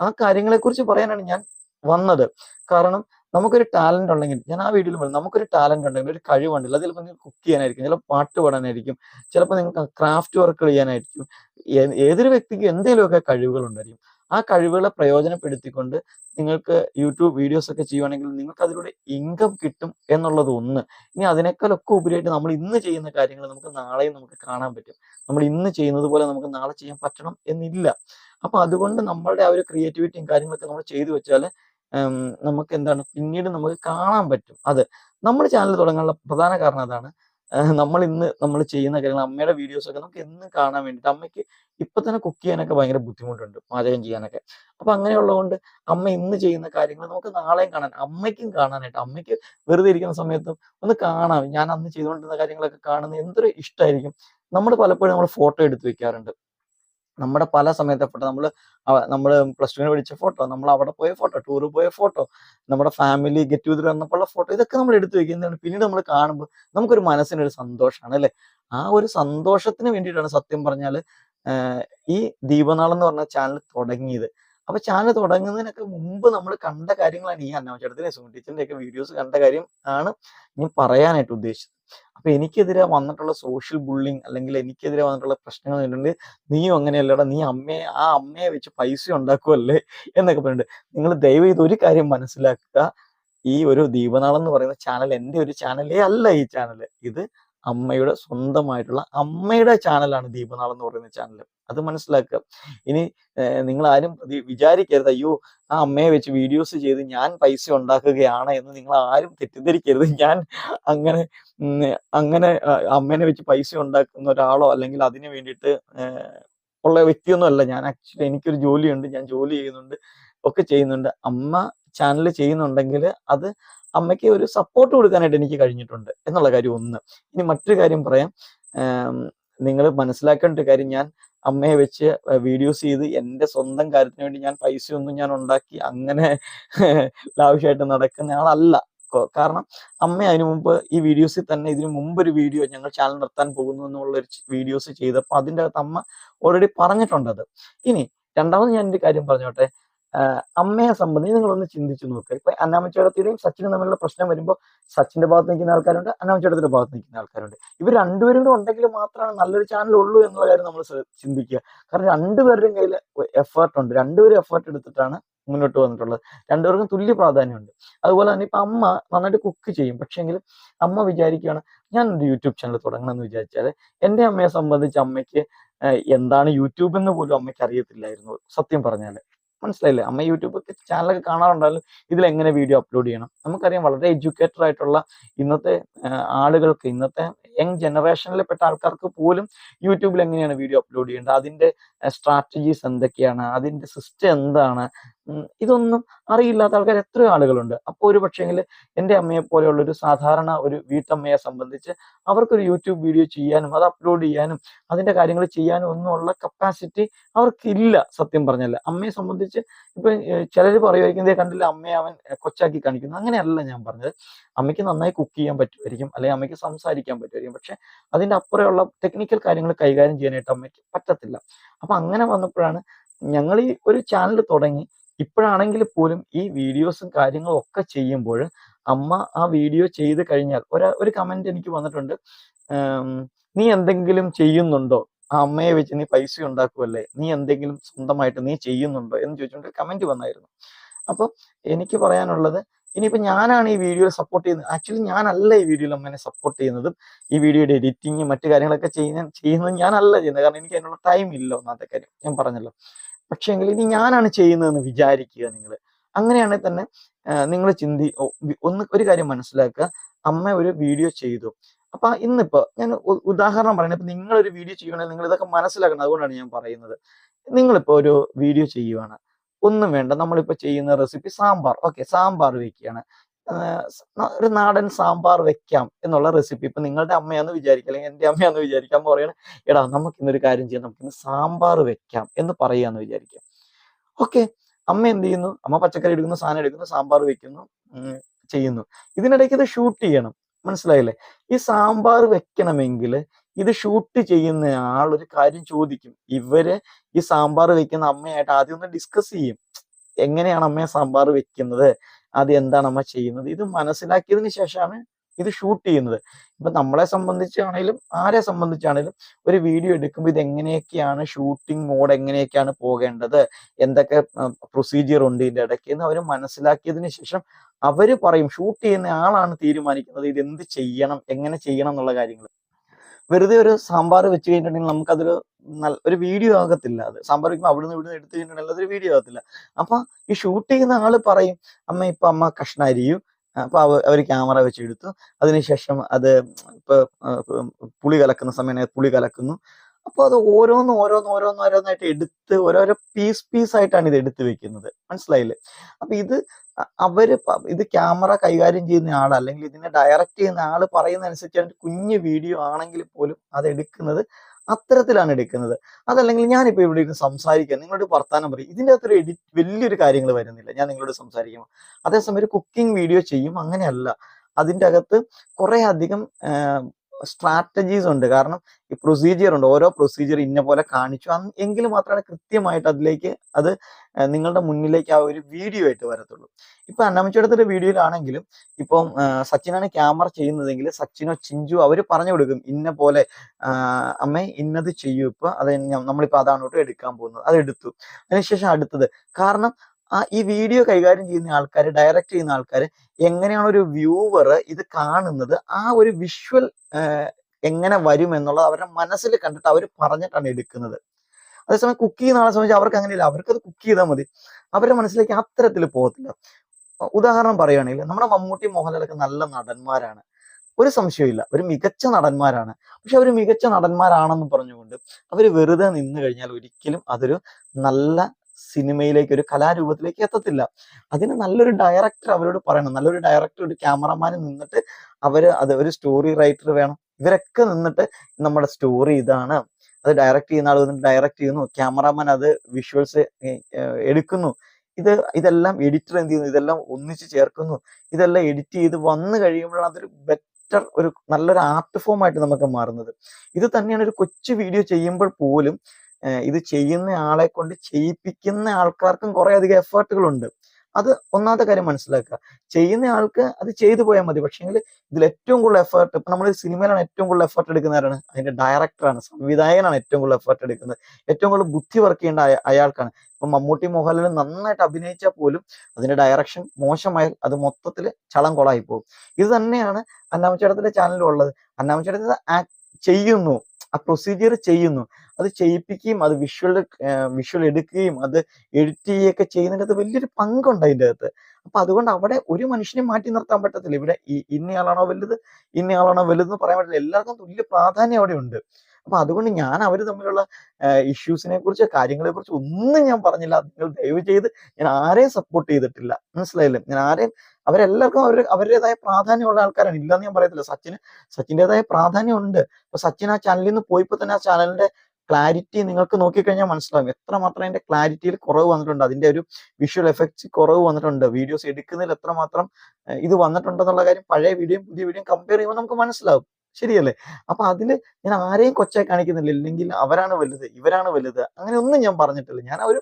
ആ കാര്യങ്ങളെക്കുറിച്ച് പറയാനാണ് ഞാൻ വന്നത്. കാരണം നമുക്കൊരു ടാലന്റ് ഉണ്ടെങ്കിൽ ഞാൻ ആ വീഡിയോയിൽ പറഞ്ഞു നമുക്കൊരു ടാലന്റ് ഉണ്ടെങ്കിൽ ഒരു കഴിവുണ്ടല്ലോ അതിൽ നിങ്ങൾക്ക് കുക്ക് ചെയ്യാനായിരിക്കും ചിലപ്പോൾ പാട്ട് പാടാനായിരിക്കും ചിലപ്പോൾ നിങ്ങൾക്ക് ക്രാഫ്റ്റ് വർക്ക് ചെയ്യാനായിരിക്കും ഏതൊരു വ്യക്തിക്കും എന്തെങ്കിലുമൊക്കെ കഴിവുകൾ ഉണ്ടായിരിക്കും ആ കഴിവുകളെ പ്രയോജനപ്പെടുത്തിക്കൊണ്ട് നിങ്ങൾക്ക് യൂട്യൂബ് വീഡിയോസ് ഒക്കെ ചെയ്യുവാണെങ്കിൽ നിങ്ങൾക്ക് അതിലൂടെ ഇൻകം കിട്ടും എന്നുള്ളത് ഒന്ന്. ഇനി അതിനേക്കാളൊക്കെ ഉപരിയായിട്ട് നമ്മൾ ഇന്ന് ചെയ്യുന്ന കാര്യങ്ങൾ നമുക്ക് നാളെയും നമുക്ക് കാണാൻ പറ്റും. നമ്മൾ ഇന്ന് ചെയ്യുന്നത് പോലെ നമുക്ക് നാളെ ചെയ്യാൻ പറ്റണം എന്നില്ല. അപ്പൊ അതുകൊണ്ട് നമ്മളുടെ ആ ഒരു ക്രിയേറ്റിവിറ്റിയും കാര്യങ്ങളൊക്കെ നമ്മൾ ചെയ്തു വെച്ചാൽ നമുക്ക് എന്താണ് പിന്നീട് നമുക്ക് കാണാൻ പറ്റും. അത് നമ്മൾ ചാനൽ തുടങ്ങാനുള്ള പ്രധാന കാരണം അതാണ്. നമ്മൾ ഇന്ന് നമ്മൾ ചെയ്യുന്ന കാര്യങ്ങൾ അമ്മയുടെ വീഡിയോസ് ഒക്കെ നമുക്ക് എന്നും കാണാൻ വേണ്ടിയിട്ട് അമ്മയ്ക്ക് ഇപ്പൊ തന്നെ കുക്ക് ചെയ്യാനൊക്കെ ഭയങ്കര ബുദ്ധിമുട്ടുണ്ട് പാചകം ചെയ്യാനൊക്കെ. അപ്പൊ അങ്ങനെയുള്ളതുകൊണ്ട് അമ്മ ഇന്ന് ചെയ്യുന്ന കാര്യങ്ങൾ നമുക്ക് നാളെയും കാണാൻ അമ്മയ്ക്കും കാണാനായിട്ട് അമ്മയ്ക്ക് വെറുതെ ഇരിക്കുന്ന സമയത്തും ഒന്ന് കാണാം. ഞാൻ അന്ന് ചെയ്തുകൊണ്ടിരുന്ന കാര്യങ്ങളൊക്കെ കാണുന്നത് എന്തൊരു ഇഷ്ടമായിരിക്കും. നമ്മൾ പലപ്പോഴും നമ്മൾ ഫോട്ടോ എടുത്ത് വെക്കാറുണ്ട്. നമ്മുടെ പല സമയത്തെ ഫോട്ടോ നമ്മൾ നമ്മൾ പ്ലസ് ടുവിന് പഠിച്ച ഫോട്ടോ നമ്മൾ അവിടെ പോയ ഫോട്ടോ ടൂർ പോയ ഫോട്ടോ നമ്മുടെ ഫാമിലി ഗെറ്റ് ടുഗദർ വന്നപ്പോഴുള്ള ഫോട്ടോ ഇതൊക്കെ നമ്മൾ എടുത്തു വെക്കുന്നതാണ്. പിന്നീട് നമ്മൾ കാണുമ്പോൾ നമുക്കൊരു മനസ്സിനൊരു സന്തോഷമാണ് അല്ലെ? ആ ഒരു സന്തോഷത്തിന് വേണ്ടിയിട്ടാണ് സത്യം പറഞ്ഞാൽ ഈ ദീപനാൾ എന്ന് പറഞ്ഞ ചാനൽ തുടങ്ങിയത്. അപ്പൊ ചാനൽ തുടങ്ങുന്നതിനൊക്കെ മുമ്പ് നമ്മൾ കണ്ട കാര്യങ്ങളാണ് ഈ അന്നാമച്ചേട്ടത്തിന്റെ സുമ ടീച്ചറിന്റെ ഒക്കെ വീഡിയോസ് കണ്ട കാര്യം ആണ് ഞാൻ പറയാനായിട്ട് ഉദ്ദേശിച്ചത്. അപ്പൊ എനിക്കെതിരെ വന്നിട്ടുള്ള സോഷ്യൽ ബുള്ളിങ് അല്ലെങ്കിൽ എനിക്കെതിരെ വന്നിട്ടുള്ള പ്രശ്നങ്ങൾ കണ്ടിട്ടുണ്ട്. നീയും അങ്ങനെയല്ലടാ നീ അമ്മയെ ആ അമ്മയെ വെച്ച് പൈസ ഉണ്ടാക്കുമല്ലേ എന്നൊക്കെ പറഞ്ഞിട്ടുണ്ട്. നിങ്ങൾ ദയവ് ചെയ്ത് ഒരു കാര്യം മനസ്സിലാക്കുക. ഈ ഒരു ദീപനാളം എന്ന് പറയുന്ന ചാനൽ എന്റെ ഒരു ചാനലേ അല്ല ഈ ചാനൽ ഇത് അമ്മയുടെ സ്വന്തമായിട്ടുള്ള അമ്മയുടെ ചാനലാണ് ദീപനാൾ എന്ന് പറയുന്ന ചാനൽ അത് മനസ്സിലാക്കുക. ഇനി നിങ്ങൾ ആരും വിചാരിക്കരുത് അയ്യോ ആ അമ്മയെ വെച്ച് വീഡിയോസ് ചെയ്ത് ഞാൻ പൈസ ഉണ്ടാക്കുകയാണ് എന്ന് നിങ്ങൾ ആരും തെറ്റിദ്ധരിക്കരുത്. ഞാൻ അങ്ങനെ അങ്ങനെ അമ്മേനെ വെച്ച് പൈസ ഉണ്ടാക്കുന്ന ഒരാളോ അല്ലെങ്കിൽ അതിന് വേണ്ടിയിട്ട് ഉള്ള വ്യക്തിയൊന്നും അല്ല ഞാൻ ആക്ച്വലി എനിക്കൊരു ജോലിയുണ്ട് ഞാൻ ജോലി ചെയ്യുന്നുണ്ട് ഒക്കെ ചെയ്യുന്നുണ്ട്. അമ്മ ചാനൽ ചെയ്യുന്നുണ്ടെങ്കിൽ അത് അമ്മയ്ക്ക് ഒരു സപ്പോർട്ട് കൊടുക്കാനായിട്ട് എനിക്ക് കഴിഞ്ഞിട്ടുണ്ട് എന്നുള്ള കാര്യം ഒന്ന്. ഇനി മറ്റൊരു കാര്യം പറയാം. നിങ്ങൾ മനസ്സിലാക്കേണ്ട ഒരു കാര്യം ഞാൻ അമ്മയെ വെച്ച് വീഡിയോസ് ചെയ്ത് എന്റെ സ്വന്തം കാര്യത്തിന് വേണ്ടി ഞാൻ പൈസ ഒന്നും ഞാൻ ഉണ്ടാക്കി അങ്ങനെ ലാവശ്യമായിട്ട് നടക്കുന്ന ആളല്ല. കാരണം അമ്മ അതിനു മുമ്പ് ഈ വീഡിയോസിൽ തന്നെ ഇതിനു മുമ്പ് ഒരു വീഡിയോ ഞങ്ങൾ ചാനൽ നിർത്താൻ പോകുന്നു എന്നുള്ള ഒരു വീഡിയോസ് ചെയ്തപ്പോൾ അതിന്റെ അകത്ത് അമ്മ ഓൾറെഡി പറഞ്ഞിട്ടുണ്ടത് ഇനി രണ്ടാമത് ഞാൻ ഒരു കാര്യം പറഞ്ഞോട്ടെ. അമ്മയെ സംബന്ധിച്ച് നിങ്ങളൊന്ന് ചിന്തിച്ചു നോക്കുക ഇപ്പൊ അന്നാമച്ചേടത്തിയുടെയും സച്ചിനും തമ്മിലുള്ള പ്രശ്നം വരുമ്പോൾ സച്ചിന്റെ ഭാഗത്ത് നിൽക്കുന്ന ആൾക്കാരുണ്ട് അന്നാമച്ചേടത്തിന്റെ ഭാഗത്ത് നിൽക്കുന്ന ആൾക്കാരുണ്ട്. ഇവർ രണ്ടുപേരും കൂടെ ഉണ്ടെങ്കിൽ മാത്രമാണ് നല്ലൊരു ചാനൽ ഉള്ളൂ എന്നുള്ള കാര്യം നമ്മൾ ചിന്തിക്കുക. കാരണം രണ്ടുപേരുടെയും കയ്യിൽ എഫേർട്ട് ഉണ്ട്. രണ്ടുപേരും എഫേർട്ട് എടുത്തിട്ടാണ് മുന്നോട്ട് വന്നിട്ടുള്ളത്. രണ്ടുപേർക്കും തുല്യ പ്രാധാന്യമുണ്ട്. അതുപോലെ തന്നെ ഇപ്പൊ അമ്മ നന്നായിട്ട് കുക്ക് ചെയ്യും. പക്ഷെങ്കിൽ അമ്മ വിചാരിക്കുകയാണ് ഞാൻ ഒരു യൂട്യൂബ് ചാനൽ തുടങ്ങണം എന്ന് വിചാരിച്ചാൽ എന്റെ അമ്മയെ സംബന്ധിച്ച് അമ്മയ്ക്ക് എന്താണ് യൂട്യൂബ് എന്ന് പോലും അമ്മയ്ക്ക് അറിയത്തില്ലായിരുന്നു സത്യം പറഞ്ഞാൽ മനസ്സിലായില്ലേ? അമ്മ യൂട്യൂബ് ചാനലൊക്കെ കാണാറുണ്ടല്ലോ. ഇതിൽ എങ്ങനെ വീഡിയോ അപ്ലോഡ് ചെയ്യണം? നമുക്കറിയാം വളരെ എഡ്യൂക്കേറ്റഡ് ആയിട്ടുള്ള ഇന്നത്തെ ആളുകൾക്ക് ഇന്നത്തെ യങ് ജനറേഷനിൽ പെട്ട ആൾക്കാർക്ക് പോലും യൂട്യൂബിൽ എങ്ങനെയാണ് വീഡിയോ അപ്ലോഡ് ചെയ്യേണ്ടത്? അതിന്റെ സ്ട്രാറ്റജീസ് എന്തൊക്കെയാണ്? അതിന്റെ സിസ്റ്റം എന്താണ്? ഇതൊന്നും അറിയില്ലാത്ത ആൾക്കാർ എത്രയോ ആളുകളുണ്ട്. അപ്പോൾ ഒരു പക്ഷേങ്കിൽ എന്റെ അമ്മയെ പോലെയുള്ള ഒരു സാധാരണ ഒരു വീട്ടമ്മയെ സംബന്ധിച്ച് അവർക്കൊരു യൂട്യൂബ് വീഡിയോ ചെയ്യാനും അത് അപ്ലോഡ് ചെയ്യാനും അതിന്റെ കാര്യങ്ങൾ ചെയ്യാനും ഒന്നുമുള്ള കപ്പാസിറ്റി അവർക്കില്ല സത്യം പറഞ്ഞല്ല അമ്മയെ സംബന്ധിച്ച് ഇപ്പൊ ചിലർ പറയുമായിരിക്കും "ദേ കണ്ടില്ല അമ്മയെ അവൻ കൊച്ചാക്കി കാണിക്കുന്നു. അങ്ങനെയല്ല ഞാൻ പറഞ്ഞത്. അമ്മയ്ക്ക് നന്നായി കുക്ക് ചെയ്യാൻ പറ്റുമായിരിക്കും അല്ലെങ്കിൽ അമ്മയ്ക്ക് സംസാരിക്കാൻ പറ്റുമായിരിക്കും. പക്ഷെ അതിന്റെ അപ്പുറമുള്ള ടെക്നിക്കൽ കാര്യങ്ങൾ കൈകാര്യം ചെയ്യാനായിട്ട് അമ്മയ്ക്ക് പറ്റത്തില്ല. അപ്പൊ അങ്ങനെ വന്നപ്പോഴാണ് ഞങ്ങൾ ഈ ഒരു ചാനൽ തുടങ്ങി ഇപ്പോഴാണെങ്കിൽ പോലും ഈ വീഡിയോസും കാര്യങ്ങളും ഒക്കെ ചെയ്യുമ്പോൾ അമ്മ ആ വീഡിയോ ചെയ്ത് കഴിഞ്ഞാൽ ഒരു ഒരു കമന്റ് എനിക്ക് വന്നിട്ടുണ്ട്. നീ എന്തെങ്കിലും ചെയ്യുന്നുണ്ടോ? ആ അമ്മയെ വെച്ച് നീ പൈസ ഉണ്ടാക്കുമല്ലേ നീ എന്തെങ്കിലും സ്വന്തമായിട്ട് നീ ചെയ്യുന്നുണ്ടോ? എന്ന് ചോദിച്ചുകൊണ്ട് കമന്റ് വന്നായിരുന്നു. അപ്പോൾ എനിക്ക് പറയാനുള്ളത് ഇനിയിപ്പോൾ ഞാനാണ് ഈ വീഡിയോ സപ്പോർട്ട് ചെയ്യുന്നത്. ആക്ച്വലി ഞാനല്ല ഈ വീഡിയോയിൽ അമ്മേനെ സപ്പോർട്ട് ചെയ്യുന്നതും ഈ വീഡിയോയുടെ എഡിറ്റിങ് മറ്റു കാര്യങ്ങളൊക്കെ ചെയ്യുന്ന ചെയ്യുന്നത് ഞാനല്ല ചെയ്യുന്നത്. കാരണം എനിക്ക് അതിനുള്ള ടൈം ഇല്ല ഒന്നാമത്തെ കാര്യം. ഞാൻ പറഞ്ഞല്ലോ. പക്ഷേങ്കിൽ ഇനി ഞാനാണ് ചെയ്യുന്നതെന്ന് വിചാരിക്കുക നിങ്ങൾ അങ്ങനെയാണെങ്കിൽ തന്നെ നിങ്ങൾ ചിന്തി ഒന്ന് ഒരു കാര്യം മനസ്സിലാക്കുക. അമ്മ ഒരു വീഡിയോ ചെയ്തു. അപ്പൊ ഇന്നിപ്പോ ഞാൻ ഉദാഹരണം പറയുന്നത് ഇപ്പൊ നിങ്ങൾ ഒരു വീഡിയോ ചെയ്യണമെങ്കിൽ നിങ്ങൾ ഇതൊക്കെ മനസ്സിലാക്കണം. അതുകൊണ്ടാണ് ഞാൻ പറയുന്നത്. നിങ്ങളിപ്പോ ഒരു വീഡിയോ ചെയ്യുവാണ്. ഒന്നും വേണ്ട. നമ്മളിപ്പോ ചെയ്യുന്ന റെസിപ്പി സാമ്പാർ. ഓക്കെ സാമ്പാർ വെക്കുകയാണ്. ഒരു നാടൻ സാമ്പാർ വെക്കാം എന്നുള്ള റെസിപ്പി ഇപ്പൊ നിങ്ങളുടെ അമ്മയാന്ന് വിചാരിക്കുക അല്ലെങ്കിൽ എന്റെ അമ്മയാന്ന് വിചാരിക്കാൻ പറയണ എടാ നമുക്ക് ഇന്നൊരു കാര്യം ചെയ്യാം നമുക്ക് സാമ്പാർ വെക്കാം എന്ന് പറയാന്ന് വിചാരിക്കുക. ഓക്കെ അമ്മ എന്ത് ചെയ്യുന്നു? അമ്മ പച്ചക്കറി എടുക്കുന്നു സാധനം എടുക്കുന്നു സാമ്പാർ വെക്കുന്നു ചെയ്യുന്നു. ഇതിനിടയ്ക്ക് ഇത് ഷൂട്ട് ചെയ്യണം. മനസ്സിലായില്ലേ? ഈ സാമ്പാർ വെക്കണമെങ്കിൽ ഇത് ഷൂട്ട് ചെയ്യുന്ന ആൾ ഒരു കാര്യം ചോദിക്കും. ഇവർ ഈ സാമ്പാർ വെക്കുന്ന അമ്മയായിട്ട് ആദ്യം ഒന്ന് ഡിസ്കസ് ചെയ്യും. എങ്ങനെയാണ് അമ്മയെ സാമ്പാർ വെക്കുന്നത്? അത് എന്താണ് അമ്മ ചെയ്യുന്നത്? ഇത് മനസ്സിലാക്കിയതിന് ശേഷമാണ് ഇത് ഷൂട്ട് ചെയ്യുന്നത്. ഇപ്പൊ നമ്മളെ സംബന്ധിച്ചാണെങ്കിലും ആരെ സംബന്ധിച്ചാണെങ്കിലും ഒരു വീഡിയോ എടുക്കുമ്പോൾ ഇത് എങ്ങനെയൊക്കെയാണ് ഷൂട്ടിംഗ് മോഡ് എങ്ങനെയൊക്കെയാണ് പോകേണ്ടത്? എന്തൊക്കെ പ്രൊസീജിയർ ഉണ്ട് ഇതിന്റെ ഇടയ്ക്ക് എന്ന് അവർ മനസ്സിലാക്കിയതിന് ശേഷം അവർ പറയും. ഷൂട്ട് ചെയ്യുന്ന ആളാണ് തീരുമാനിക്കുന്നത്. ഇത് എന്ത് ചെയ്യണം? എങ്ങനെ ചെയ്യണം എന്നുള്ള കാര്യങ്ങൾ വെറുതെ ഒരു സാമ്പാർ വെച്ച് കഴിഞ്ഞിട്ടുണ്ടെങ്കിൽ നമുക്കതൊരു നല്ല ഒരു വീഡിയോ ആകത്തില്ല. അത് സാമ്പാർ വെക്കുമ്പോൾ അവിടുന്ന് ഇവിടുന്ന് എടുത്തു കഴിഞ്ഞിട്ടുണ്ടെങ്കിൽ അതൊരു വീഡിയോ ആകത്തില്ല. അപ്പൊ ഈ ഷൂട്ട് ചെയ്യുന്ന ആൾ പറയും അമ്മ ഇപ്പൊ അമ്മ കഷ്ണം അരിയൂ അപ്പൊ അവർ ക്യാമറ വെച്ച് എടുത്തു. അതിനുശേഷം അത് ഇപ്പൊ പുളി കലക്കുന്ന സമയം പുളി കലക്കുന്നു. അപ്പൊ അത് ഓരോന്ന് ഓരോന്ന് ഓരോന്ന് ഓരോന്നായിട്ട് എടുത്ത് ഓരോരോ പീസ് പീസ് ആയിട്ടാണ് ഇത് എടുത്തു വെക്കുന്നത്. മനസ്സിലായില്ലേ? അപ്പൊ ഇത് അവർ ഇത് ക്യാമറ കൈകാര്യം ചെയ്യുന്ന ആൾ അല്ലെങ്കിൽ ഇതിനെ ഡയറക്റ്റ് ചെയ്യുന്ന ആൾ പറയുന്ന അനുസരിച്ച് കുഞ്ഞു വീഡിയോ ആണെങ്കിൽ പോലും അത് എടുക്കുന്നത്. അത്തരത്തിലാണ് എടുക്കുന്നത്. അതല്ലെങ്കിൽ ഞാനിപ്പോൾ ഇവിടെ ഇരുന്ന് സംസാരിക്കുക നിങ്ങളോട് വർത്താനം പറയും. ഇതിന്റെ അകത്തൊരു എഡിറ്റ് വലിയൊരു കാര്യങ്ങൾ വരുന്നില്ല. ഞാൻ നിങ്ങളോട് സംസാരിക്കുമ്പോൾ. അതേസമയം ഒരു കുക്കിംഗ് വീഡിയോ ചെയ്യും. അങ്ങനെയല്ല. അതിന്റെ അകത്ത് കുറേ അധികം സ്ട്രാറ്റജീസ് ഉണ്ട്. കാരണം ഈ പ്രൊസീജിയർ ഉണ്ട്. ഓരോ പ്രൊസീജിയർ ഇന്ന പോലെ കാണിച്ചു. എങ്കിൽ മാത്രമാണ് കൃത്യമായിട്ട് അതിലേക്ക് അത് നിങ്ങളുടെ മുന്നിലേക്ക് ആ ഒരു വീഡിയോ ആയിട്ട് വരത്തുള്ളൂ. ഇപ്പൊ അന്നാമച്ചേടത്തിന്റെ വീഡിയോയിലാണെങ്കിലും ഇപ്പം സച്ചിനാണ് ക്യാമറ ചെയ്യുന്നതെങ്കിൽ സച്ചിനോ ചിഞ്ചു അവർ പറഞ്ഞു കൊടുക്കും ഇന്ന പോലെ അമ്മ ഇന്നത് ചെയ്യൂ ഇപ്പൊ. അത് നമ്മളിപ്പോ അതാണ് എടുക്കാൻ പോകുന്നത്. അത് എടുത്തു. അതിനുശേഷം അടുത്തത്. കാരണം ആ ഈ വീഡിയോ കൈകാര്യം ചെയ്യുന്ന ആൾക്കാർ ഡയറക്റ്റ് ചെയ്യുന്ന ആൾക്കാർ എങ്ങനെയാണ് ഒരു വ്യൂവർ ഇത് കാണുന്നത് ആ ഒരു വിഷ്വൽ എങ്ങനെ വരും എന്നുള്ളത് അവരുടെ മനസ്സിൽ കണ്ടിട്ട് അവർ പറഞ്ഞിട്ടാണ് എടുക്കുന്നത്. അതേസമയം കുക്ക് ചെയ്യുന്ന ആളെ സംബന്ധിച്ച് അവർക്ക് അങ്ങനെയില്ല. അത് കുക്ക് ചെയ്താൽ മതി. അവരുടെ മനസ്സിലേക്ക് അത്തരത്തിൽ പോകത്തില്ല. ഉദാഹരണം പറയുകയാണെങ്കിൽ നമ്മുടെ മമ്മൂട്ടി മോഹൻലാലൊക്കെ നല്ല നടന്മാരാണ്. ഒരു സംശയമില്ല ഒരു മികച്ച നടന്മാരാണ്. പക്ഷെ അവർ മികച്ച നടന്മാരാണെന്ന് പറഞ്ഞുകൊണ്ട് അവർ വെറുതെ നിന്ന് കഴിഞ്ഞാൽ ഒരിക്കലും അതൊരു നല്ല സിനിമയിലേക്ക് ഒരു കലാരൂപത്തിലേക്ക് എത്തത്തില്ല. അതിന് നല്ലൊരു ഡയറക്ടർ അവരോട് പറയണം. നല്ലൊരു ഡയറക്ടർ ഒരു ക്യാമറമാൻ നിന്നിട്ട് അവർ അത് ഒരു സ്റ്റോറി റൈറ്റർ വേണം. ഇവരൊക്കെ നിന്നിട്ട് നമ്മുടെ സ്റ്റോറി ഇതാണ്. അത് ഡയറക്റ്റ് ചെയ്യുന്ന ആൾ വന്നിട്ട് ഡയറക്റ്റ് ചെയ്യുന്നു. ക്യാമറാമാൻ അത് വിഷ്വൽസ് എടുക്കുന്നു. ഇത് ഇതെല്ലാം എഡിറ്റർ എന്ത് ചെയ്യുന്നു? ഇതെല്ലാം ഒന്നിച്ച് ചേർക്കുന്നു. ഇതെല്ലാം എഡിറ്റ് ചെയ്ത് വന്നു കഴിയുമ്പോഴാണ് അതൊരു ബെറ്റർ ഒരു നല്ലൊരു ആർട്ട് ഫോം ആയിട്ട് നമുക്ക് മാറുന്നത്. ഇത് തന്നെയാണ് ഒരു കൊച്ചു വീഡിയോ ചെയ്യുമ്പോൾ പോലും ഇത് ചെയ്യുന്ന ആളെ കൊണ്ട് ചെയ്യിപ്പിക്കുന്ന ആൾക്കാർക്കും കുറെ അധികം എഫേർട്ടുകളുണ്ട്. അത് ഒന്നാമത്തെ കാര്യം മനസ്സിലാക്കുക. ചെയ്യുന്ന ആൾക്ക് അത് ചെയ്തു പോയാൽ മതി. പക്ഷേങ്കിൽ ഇതിൽ ഏറ്റവും കൂടുതൽ എഫേർട്ട് ഇപ്പൊ നമ്മൾ സിനിമയിലാണ് ഏറ്റവും കൂടുതൽ എഫേർട്ട് എടുക്കുന്ന ആരാണ്? അതിന്റെ ഡയറക്ടറാണ് സംവിധായകനാണ് ഏറ്റവും കൂടുതൽ എഫേർട്ട് എടുക്കുന്നത്. ഏറ്റവും കൂടുതൽ ബുദ്ധി വർക്ക് ചെയ്യേണ്ട അയ- അയാൾക്കാണ്. ഇപ്പൊ മമ്മൂട്ടി മോഹൻലാൽ നന്നായിട്ട് അഭിനയിച്ചാൽ പോലും അതിന്റെ ഡയറക്ഷൻ മോശമായാൽ അത് മൊത്തത്തിൽ ചളം കൊളായി പോകും. ഇത് തന്നെയാണ് അന്നാമച്ചേട്ടത്തിന്റെ ചാനലിൽ ഉള്ളത് അന്നാമച്ചേട്ടത്തിൽ ചെയ്യുന്നു. ആ പ്രൊസീജിയർ ചെയ്യുന്നു. അത് ചെയ്യിപ്പിക്കുകയും അത് വിഷ്വൽ വിഷ്വൽ എടുക്കുകയും അത് എഡിറ്റ് ചെയ്യുകയൊക്കെ ചെയ്യുന്നതിന്റെ വലിയൊരു പങ്കുണ്ട് അതിന്റെ അകത്ത്. അപ്പൊ അതുകൊണ്ട് അവിടെ ഒരു മനുഷ്യനെ മാറ്റി നിർത്താൻ പറ്റത്തില്ല. ഇവിടെ ഇന്നയാളാണോ വലുത്? ഇന്നയാളാണോ വലുതെന്ന് പറയാൻ പറ്റില്ല എല്ലാവർക്കും തുല്യ പ്രാധാന്യം അവിടെ ഉണ്ട്. അപ്പൊ അതുകൊണ്ട് ഞാൻ അവർ തമ്മിലുള്ള ഇഷ്യൂസിനെ കുറിച്ച് കാര്യങ്ങളെ കുറിച്ച് ഒന്നും ഞാൻ പറഞ്ഞില്ല. നിങ്ങൾ ദയവ് ചെയ്ത് ഞാൻ ആരെയും സപ്പോർട്ട് ചെയ്തിട്ടില്ല. മനസ്സിലായില്ലേ? ഞാൻ ആരെയും അവരെല്ലാവർക്കും അവർ അവരുടേതായ പ്രാധാന്യമുള്ള ആൾക്കാരാണ്. ഇല്ലെന്ന് ഞാൻ പറയത്തില്ല. സച്ചിന് സച്ചിന്റെതായ പ്രാധാന്യമുണ്ട്. അപ്പൊ സച്ചിൻ ആ ചാനലിൽ നിന്ന് പോയിപ്പോ തന്നെ ആ ചാനലിന്റെ ക്ലാരിറ്റി നിങ്ങൾക്ക് നോക്കിക്കഴിഞ്ഞാൽ മനസ്സിലാവും. എത്രമാത്രം അതിന്റെ ക്ലാരിറ്റിയിൽ കുറവ് വന്നിട്ടുണ്ട്. അതിന്റെ ഒരു വിഷ്വൽ എഫക്ട്സ് കുറവ് വന്നിട്ടുണ്ട്. വീഡിയോസ് എടുക്കുന്നതിൽ എത്രമാത്രം ഇത് വന്നിട്ടുണ്ടെന്നുള്ള കാര്യം പഴയ വീഡിയോയും പുതിയ വീഡിയോയും കമ്പയർ ചെയ്യുമ്പോൾ നമുക്ക് മനസ്സിലാവും. ശരിയല്ലേ? അപ്പൊ അതിൽ ഞാൻ ആരെയും കൊച്ചായി കാണിക്കുന്നില്ല. ഇല്ലെങ്കിൽ അവരാണ് വലുത് ഇവരാണ് വലുത് അങ്ങനെ ഒന്നും ഞാൻ പറഞ്ഞിട്ടില്ല. ഞാൻ ആ ഒരു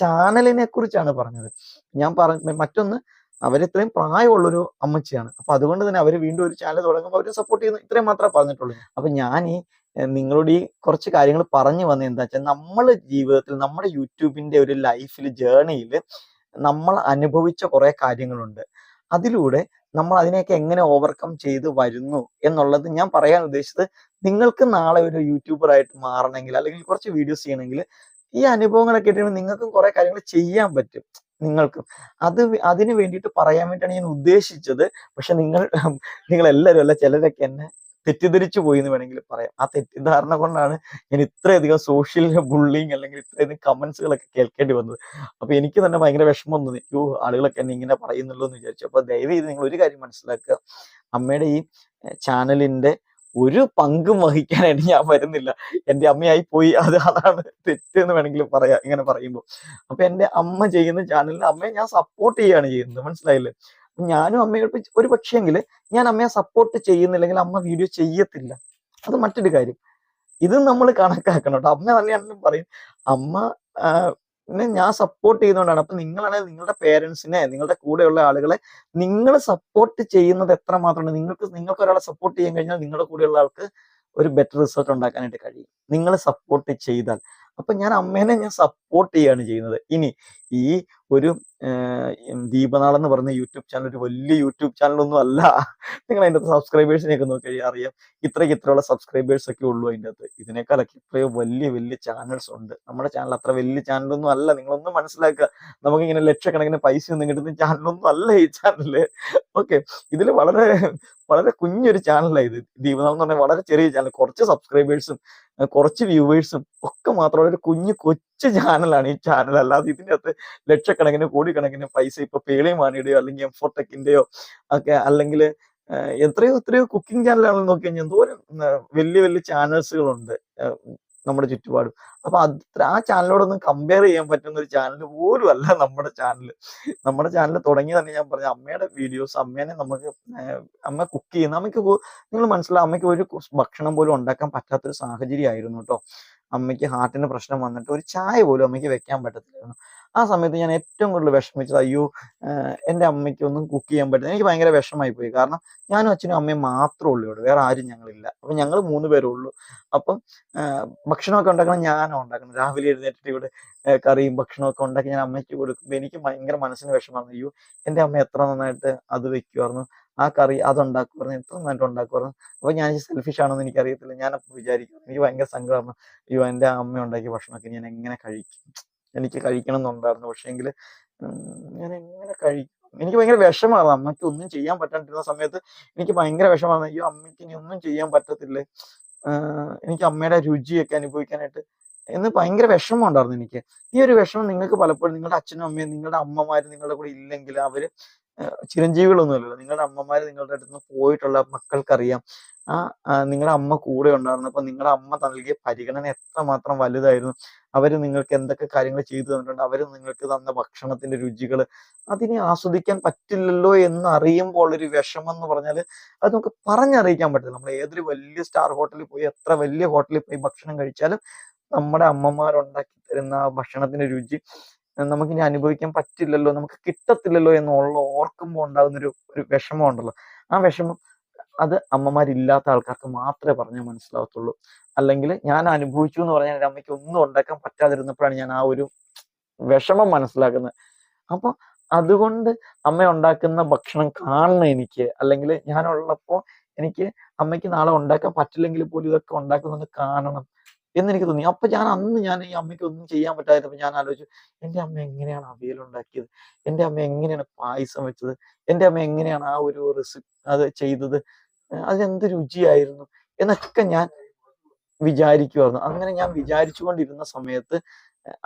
ചാനലിനെ കുറിച്ചാണ് പറഞ്ഞത്. ഞാൻ പറഞ്ഞ മറ്റൊന്ന് അവരിത്രയും പ്രായമുള്ളൊരു അമ്മച്ചിയാണ്. അപ്പൊ അതുകൊണ്ട് തന്നെ അവർ വീണ്ടും ഒരു ചാനൽ തുടങ്ങുമ്പോൾ അവരെ സപ്പോർട്ട് ചെയ്യുന്നു. ഇത്രയും മാത്രമേ പറഞ്ഞിട്ടുള്ളൂ. അപ്പൊ ഞാൻ ഈ നിങ്ങളോട് ഈ കുറച്ച് കാര്യങ്ങൾ പറഞ്ഞു വന്നത് എന്താ വെച്ചാൽ നമ്മളെ ജീവിതത്തിൽ നമ്മുടെ യൂട്യൂബിന്റെ ഒരു ലൈഫിൽ ജേർണിയിൽ നമ്മൾ അനുഭവിച്ച കുറെ കാര്യങ്ങളുണ്ട്. അതിലൂടെ നമ്മൾ അതിനെയൊക്കെ എങ്ങനെ ഓവർകം ചെയ്ത് വരുന്നു എന്നുള്ളത് ഞാൻ പറയാൻ ഉദ്ദേശിച്ചത് നിങ്ങൾക്ക് നാളെ ഒരു യൂട്യൂബർ ആയിട്ട് മാറണമെങ്കിൽ അല്ലെങ്കിൽ കുറച്ച് വീഡിയോസ് ചെയ്യണമെങ്കിൽ ഈ അനുഭവങ്ങളൊക്കെ ഇട്ടുമ്പോൾ നിങ്ങൾക്കും കുറെ കാര്യങ്ങൾ ചെയ്യാൻ പറ്റും. നിങ്ങൾക്കും. അത് അതിന് വേണ്ടിയിട്ട് പറയാൻ വേണ്ടിയിട്ടാണ് ഞാൻ ഉദ്ദേശിച്ചത്. പക്ഷെ നിങ്ങൾ നിങ്ങൾ എല്ലാവരും അല്ല ചിലരൊക്കെ എന്നെ തെറ്റിദ്ധരിച്ചു പോയി എന്ന് വേണമെങ്കിൽ പറയാം. ആ തെറ്റിദ്ധാരണ കൊണ്ടാണ് ഞാൻ ഇത്രയധികം സോഷ്യൽ ബുള്ളിങ് അല്ലെങ്കിൽ ഇത്രയധികം കമന്റ്സുകളൊക്കെ കേൾക്കേണ്ടി വന്നത്. അപ്പൊ എനിക്ക് തന്നെ ഭയങ്കര വിഷമം തോന്നി യോ ആളുകളൊക്കെ എന്നെ ഇങ്ങനെ പറയുന്നുള്ളൂ എന്ന് വിചാരിച്ചു. അപ്പൊ ദയവ് ചെയ്ത് നിങ്ങൾ ഒരു കാര്യം മനസ്സിലാക്കുക. അമ്മയുടെ ഈ ചാനലിന്റെ ഒരു പങ്കും വഹിക്കാനായിട്ട് ഞാൻ വരുന്നില്ല. എന്റെ അമ്മയായി പോയി. അത് അതാണ് തെറ്റെന്ന് വേണമെങ്കിൽ പറയാം ഇങ്ങനെ പറയുമ്പോൾ അപ്പൊ എന്റെ അമ്മ ചെയ്യുന്ന ചാനലിൽ അമ്മയെ ഞാൻ സപ്പോർട്ട് ചെയ്യാണ് ചെയ്യുന്നത്. മനസ്സിലായില്ലേ? ഞാനും അമ്മയോട് ഒരു പക്ഷേങ്കിൽ ഞാൻ അമ്മയെ സപ്പോർട്ട് ചെയ്യുന്നില്ലെങ്കിൽ അമ്മ വീഡിയോ ചെയ്യത്തില്ല. അത് മറ്റൊരു കാര്യം. ഇത് നമ്മൾ കണക്കാക്കണം കേട്ടോ. അമ്മ തന്നെയാണെങ്കിലും പറയും അമ്മ ആ, നെ ഞാൻ സപ്പോർട്ട് ചെയ്യുന്നതുകൊണ്ടാണ് അപ്പൊ നിങ്ങളാണെങ്കിൽ നിങ്ങളുടെ പേരൻസിനെ നിങ്ങളുടെ കൂടെയുള്ള ആളുകളെ നിങ്ങൾ സപ്പോർട്ട് ചെയ്യുന്നത് എത്ര മാത്രമാണ് നിങ്ങൾക്ക് നിങ്ങൾക്ക് ഒരാളെ സപ്പോർട്ട് ചെയ്യാൻ കഴിഞ്ഞാൽ നിങ്ങളുടെ കൂടെയുള്ള ആൾക്ക് ഒരു ബെറ്റർ റിസൾട്ട് ഉണ്ടാക്കാനായിട്ട് കഴിയും. നിങ്ങൾ സപ്പോർട്ട് ചെയ്താൽ. അപ്പൊ ഞാൻ അമ്മേനെ ഞാൻ സപ്പോർട്ട് ചെയ്യാണ് ചെയ്യുന്നത്. ഇനി ഈ ഒരു ദീപനാൾ എന്ന് പറയുന്ന യൂട്യൂബ് ചാനൽ ഒരു വലിയ യൂട്യൂബ് ചാനൽ ഒന്നും അല്ല. നിങ്ങൾ അതിന്റെ അകത്ത് സബ്സ്ക്രൈബേഴ്സിനെ ഒക്കെ നോക്കി അറിയാം. ഇത്രയ്ക്ക് ഇത്രയുള്ള സബ്സ്ക്രൈബേഴ്സ് ഒക്കെ ഉള്ളൂ അതിന്റെ അകത്ത്. ഇതിനേക്കാളൊക്കെ എത്രയോ വലിയ വലിയ ചാനൽസ് ഉണ്ട്. നമ്മുടെ ചാനൽ അത്ര വലിയ ചാനലൊന്നും അല്ല. നിങ്ങളൊന്നും മനസ്സിലാക്കുക. നമുക്ക് ഇങ്ങനെ ലക്ഷക്കണക്കിന് പൈസ ഒന്നും കിട്ടുന്ന ചാനലൊന്നും അല്ല ഈ ചാനൽ ഓക്കെ. ഇതിൽ വളരെ വളരെ കുഞ്ഞൊരു ചാനലാണ് ഇത്. ദീപനാൾ എന്ന് പറഞ്ഞാൽ വളരെ ചെറിയ ചാനൽ കുറച്ച് സബ്സ്ക്രൈബേഴ്സും കുറച്ച് വ്യൂവേഴ്സും ഒക്കെ മാത്രമുള്ള ഒരു കുഞ്ഞു കൊച്ചു ചാനലാണ് ഈ ചാനൽ. അല്ലാതെ ഇതിന്റെ അകത്ത് ലക്ഷക്കണക്കിന് കോടിക്കണക്കിന് പൈസ ഇപ്പൊ പേളി മാണിയുടെയോ അല്ലെങ്കിൽ എംഫോടെക്കിന്റെയോ ഒക്കെ അല്ലെങ്കിൽ എത്രയോ എത്രയോ കുക്കിംഗ് ചാനലുകൾ നോക്കി കഴിഞ്ഞാൽ എന്തോരം വലിയ വലിയ ചാനൽസുകളുണ്ട് നമ്മുടെ ചുറ്റുപാടും. അപ്പൊ അത് ആ ചാനലിനോടൊന്നും കമ്പയർ ചെയ്യാൻ പറ്റുന്ന ഒരു ചാനൽ പോലും അല്ല നമ്മുടെ ചാനൽ നമ്മുടെ ചാനൽ തുടങ്ങി തന്നെ ഞാൻ പറഞ്ഞു അമ്മയുടെ വീഡിയോസ് അമ്മേനെ നമുക്ക് അമ്മ കുക്ക് ചെയ്യുന്ന അമ്മയ്ക്ക് നിങ്ങൾ മനസ്സിലാവും അമ്മയ്ക്ക് ഒരു ഭക്ഷണം പോലും ഉണ്ടാക്കാൻ പറ്റാത്തൊരു സാഹചര്യം ആയിരുന്നു കേട്ടോ അമ്മയ്ക്ക് ഹാർട്ടിന് പ്രശ്നം വന്നിട്ട് ഒരു ചായ പോലും അമ്മയ്ക്ക് വെക്കാൻ പറ്റത്തില്ലായിരുന്നു. ആ സമയത്ത് ഞാൻ ഏറ്റവും കൂടുതൽ വിഷമിച്ചത് അയ്യോ എന്റെ അമ്മയ്ക്ക് ഒന്നും കുക്ക് ചെയ്യാൻ പറ്റില്ല. എനിക്ക് ഭയങ്കര വിഷമായി പോയി. കാരണം ഞാനും അച്ഛനും അമ്മയും മാത്രമേ ഉള്ളൂ ഇവിടെ വേറെ ആരും ഞങ്ങളില്ല. അപ്പൊ ഞങ്ങൾ മൂന്ന് പേരേ ഉള്ളൂ. അപ്പം ഭക്ഷണമൊക്കെ ഉണ്ടാക്കണം ഞാനാണ് ഉണ്ടാക്കണം. രാവിലെ എഴുന്നേറ്റിട്ട് ഇവിടെ കറിയും ഭക്ഷണമൊക്കെ ഉണ്ടാക്കി ഞാൻ അമ്മയ്ക്ക് കൊടുക്കുമ്പോൾ എനിക്ക് ഭയങ്കര മനസ്സിന് വിഷമമാണ്. അയ്യോ എന്റെ അമ്മ എത്ര നന്നായിട്ട് അത് വെക്കുമായിരുന്നു ആ കറി അതുണ്ടാക്കുമായിരുന്നു എത്ര നന്നായിട്ട് ഉണ്ടാക്കുമായിരുന്നു അപ്പൊ ഞാൻ സെൽഫിഷ് ആണെന്ന് എനിക്ക് അറിയത്തില്ല ഞാനപ്പോൾ വിചാരിക്കും എനിക്ക് ഭയങ്കര സങ്കടമാണ്. അയ്യോ എന്റെ അമ്മ ഉണ്ടാക്കിയ ഭക്ഷണമൊക്കെ ഞാൻ എങ്ങനെ കഴിക്കും? എനിക്ക് കഴിക്കണം എന്നുണ്ടായിരുന്നു. പക്ഷേങ്കിൽ ഞാൻ എങ്ങനെ കഴിക്കും? എനിക്ക് ഭയങ്കര വിഷമാണ് അമ്മയ്ക്ക് ഒന്നും ചെയ്യാൻ പറ്റാണ്ടിരുന്ന സമയത്ത് എനിക്ക് ഭയങ്കര വിഷമാണ് അയ്യോ അമ്മയ്ക്ക് ഇനി ഒന്നും ചെയ്യാൻ പറ്റത്തില്ലേ? എനിക്ക് അമ്മയുടെ രുചിയൊക്കെ അനുഭവിക്കാനായിട്ട് എന്ന് ഭയങ്കര വിഷമം ഉണ്ടായിരുന്നു എനിക്ക്. ഈ ഒരു വിഷമം നിങ്ങൾക്ക് പലപ്പോഴും നിങ്ങളുടെ അച്ഛനും അമ്മയും നിങ്ങളുടെ അമ്മമാര് നിങ്ങളുടെ കൂടെ ഇല്ലെങ്കിൽ അവർ ചിരഞ്ജീവികളൊന്നുമല്ലോ നിങ്ങളുടെ അമ്മമാര് നിങ്ങളുടെ അടുത്ത് നിന്ന് പോയിട്ടുള്ള മക്കൾക്കറിയാം. ആ നിങ്ങളുടെ അമ്മ കൂടെ ഉണ്ടായിരുന്നപ്പോൾ നിങ്ങളുടെ അമ്മ നൽകിയ പരിഗണന എത്രമാത്രം വലുതായിരുന്നു. അവർ നിങ്ങൾക്ക് എന്തൊക്കെ കാര്യങ്ങൾ ചെയ്തു തന്നിട്ടുണ്ട്. അവർ നിങ്ങൾക്ക് തന്ന ഭക്ഷണത്തിന്റെ രുചികൾ അതിനെ ആസ്വദിക്കാൻ പറ്റില്ലല്ലോ എന്ന് അറിയുമ്പോൾ ഒരു വിഷമം എന്ന് പറഞ്ഞാൽ അത് നമുക്ക് പറഞ്ഞറിയിക്കാൻ പറ്റില്ല നമ്മൾ ഏതൊരു വലിയ സ്റ്റാർ ഹോട്ടലിൽ പോയി എത്ര വലിയ ഹോട്ടലിൽ പോയി ഭക്ഷണം കഴിച്ചാലും നമ്മുടെ അമ്മമാർ ഉണ്ടാക്കി തരുന്ന ഭക്ഷണത്തിന്റെ രുചി നമുക്കിനി അനുഭവിക്കാൻ പറ്റില്ലല്ലോ നമുക്ക് കിട്ടത്തില്ലല്ലോ എന്നുള്ള ഓർക്കുമ്പോൾ ഉണ്ടാകുന്ന ഒരു ഒരു വിഷമം ഉണ്ടല്ലോ. ആ വിഷമം അത് അമ്മമാരില്ലാത്ത ആൾക്കാർക്ക് മാത്രമേ പറഞ്ഞാൽ മനസ്സിലാവത്തുള്ളൂ. അല്ലെങ്കിൽ ഞാൻ അനുഭവിച്ചു എന്ന് പറഞ്ഞാൽ എന്റെ അമ്മയ്ക്ക് ഒന്നും ഉണ്ടാക്കാൻ പറ്റാതിരുന്നപ്പോഴാണ് ഞാൻ ആ ഒരു വിഷമം മനസ്സിലാക്കുന്നത്. അപ്പൊ അതുകൊണ്ട് അമ്മ ഉണ്ടാക്കുന്ന ഭക്ഷണം കാണണം എനിക്ക്. അല്ലെങ്കിൽ ഞാൻ ഉള്ളപ്പോൾ എനിക്ക് അമ്മയ്ക്ക് നാളെ ഉണ്ടാക്കാൻ പറ്റില്ലെങ്കിൽ പോലും ഇതൊക്കെ ഉണ്ടാക്കുന്നത് കാണണം. എന്നെനിക്ക് തോന്നി. അപ്പൊ ഞാൻ അന്ന് ഞാൻ ഈ അമ്മയ്ക്ക് ഒന്നും ചെയ്യാൻ പറ്റാത്തപ്പോൾ ഞാൻ ആലോചിച്ചു എന്റെ അമ്മ എങ്ങനെയാണ് അവിയൽ ഉണ്ടാക്കിയത് എന്റെ അമ്മ എങ്ങനെയാണ് പായസം വെച്ചത്? എന്റെ അമ്മ എങ്ങനെയാണ് ആ ഒരു റെസിപ്പി അത് ചെയ്തത്? അതിനെന്ത് രുചിയായിരുന്നു? എന്നൊക്കെ ഞാൻ വിചാരിക്കുമായിരുന്നു അങ്ങനെ ഞാൻ വിചാരിച്ചുകൊണ്ടിരുന്ന സമയത്ത്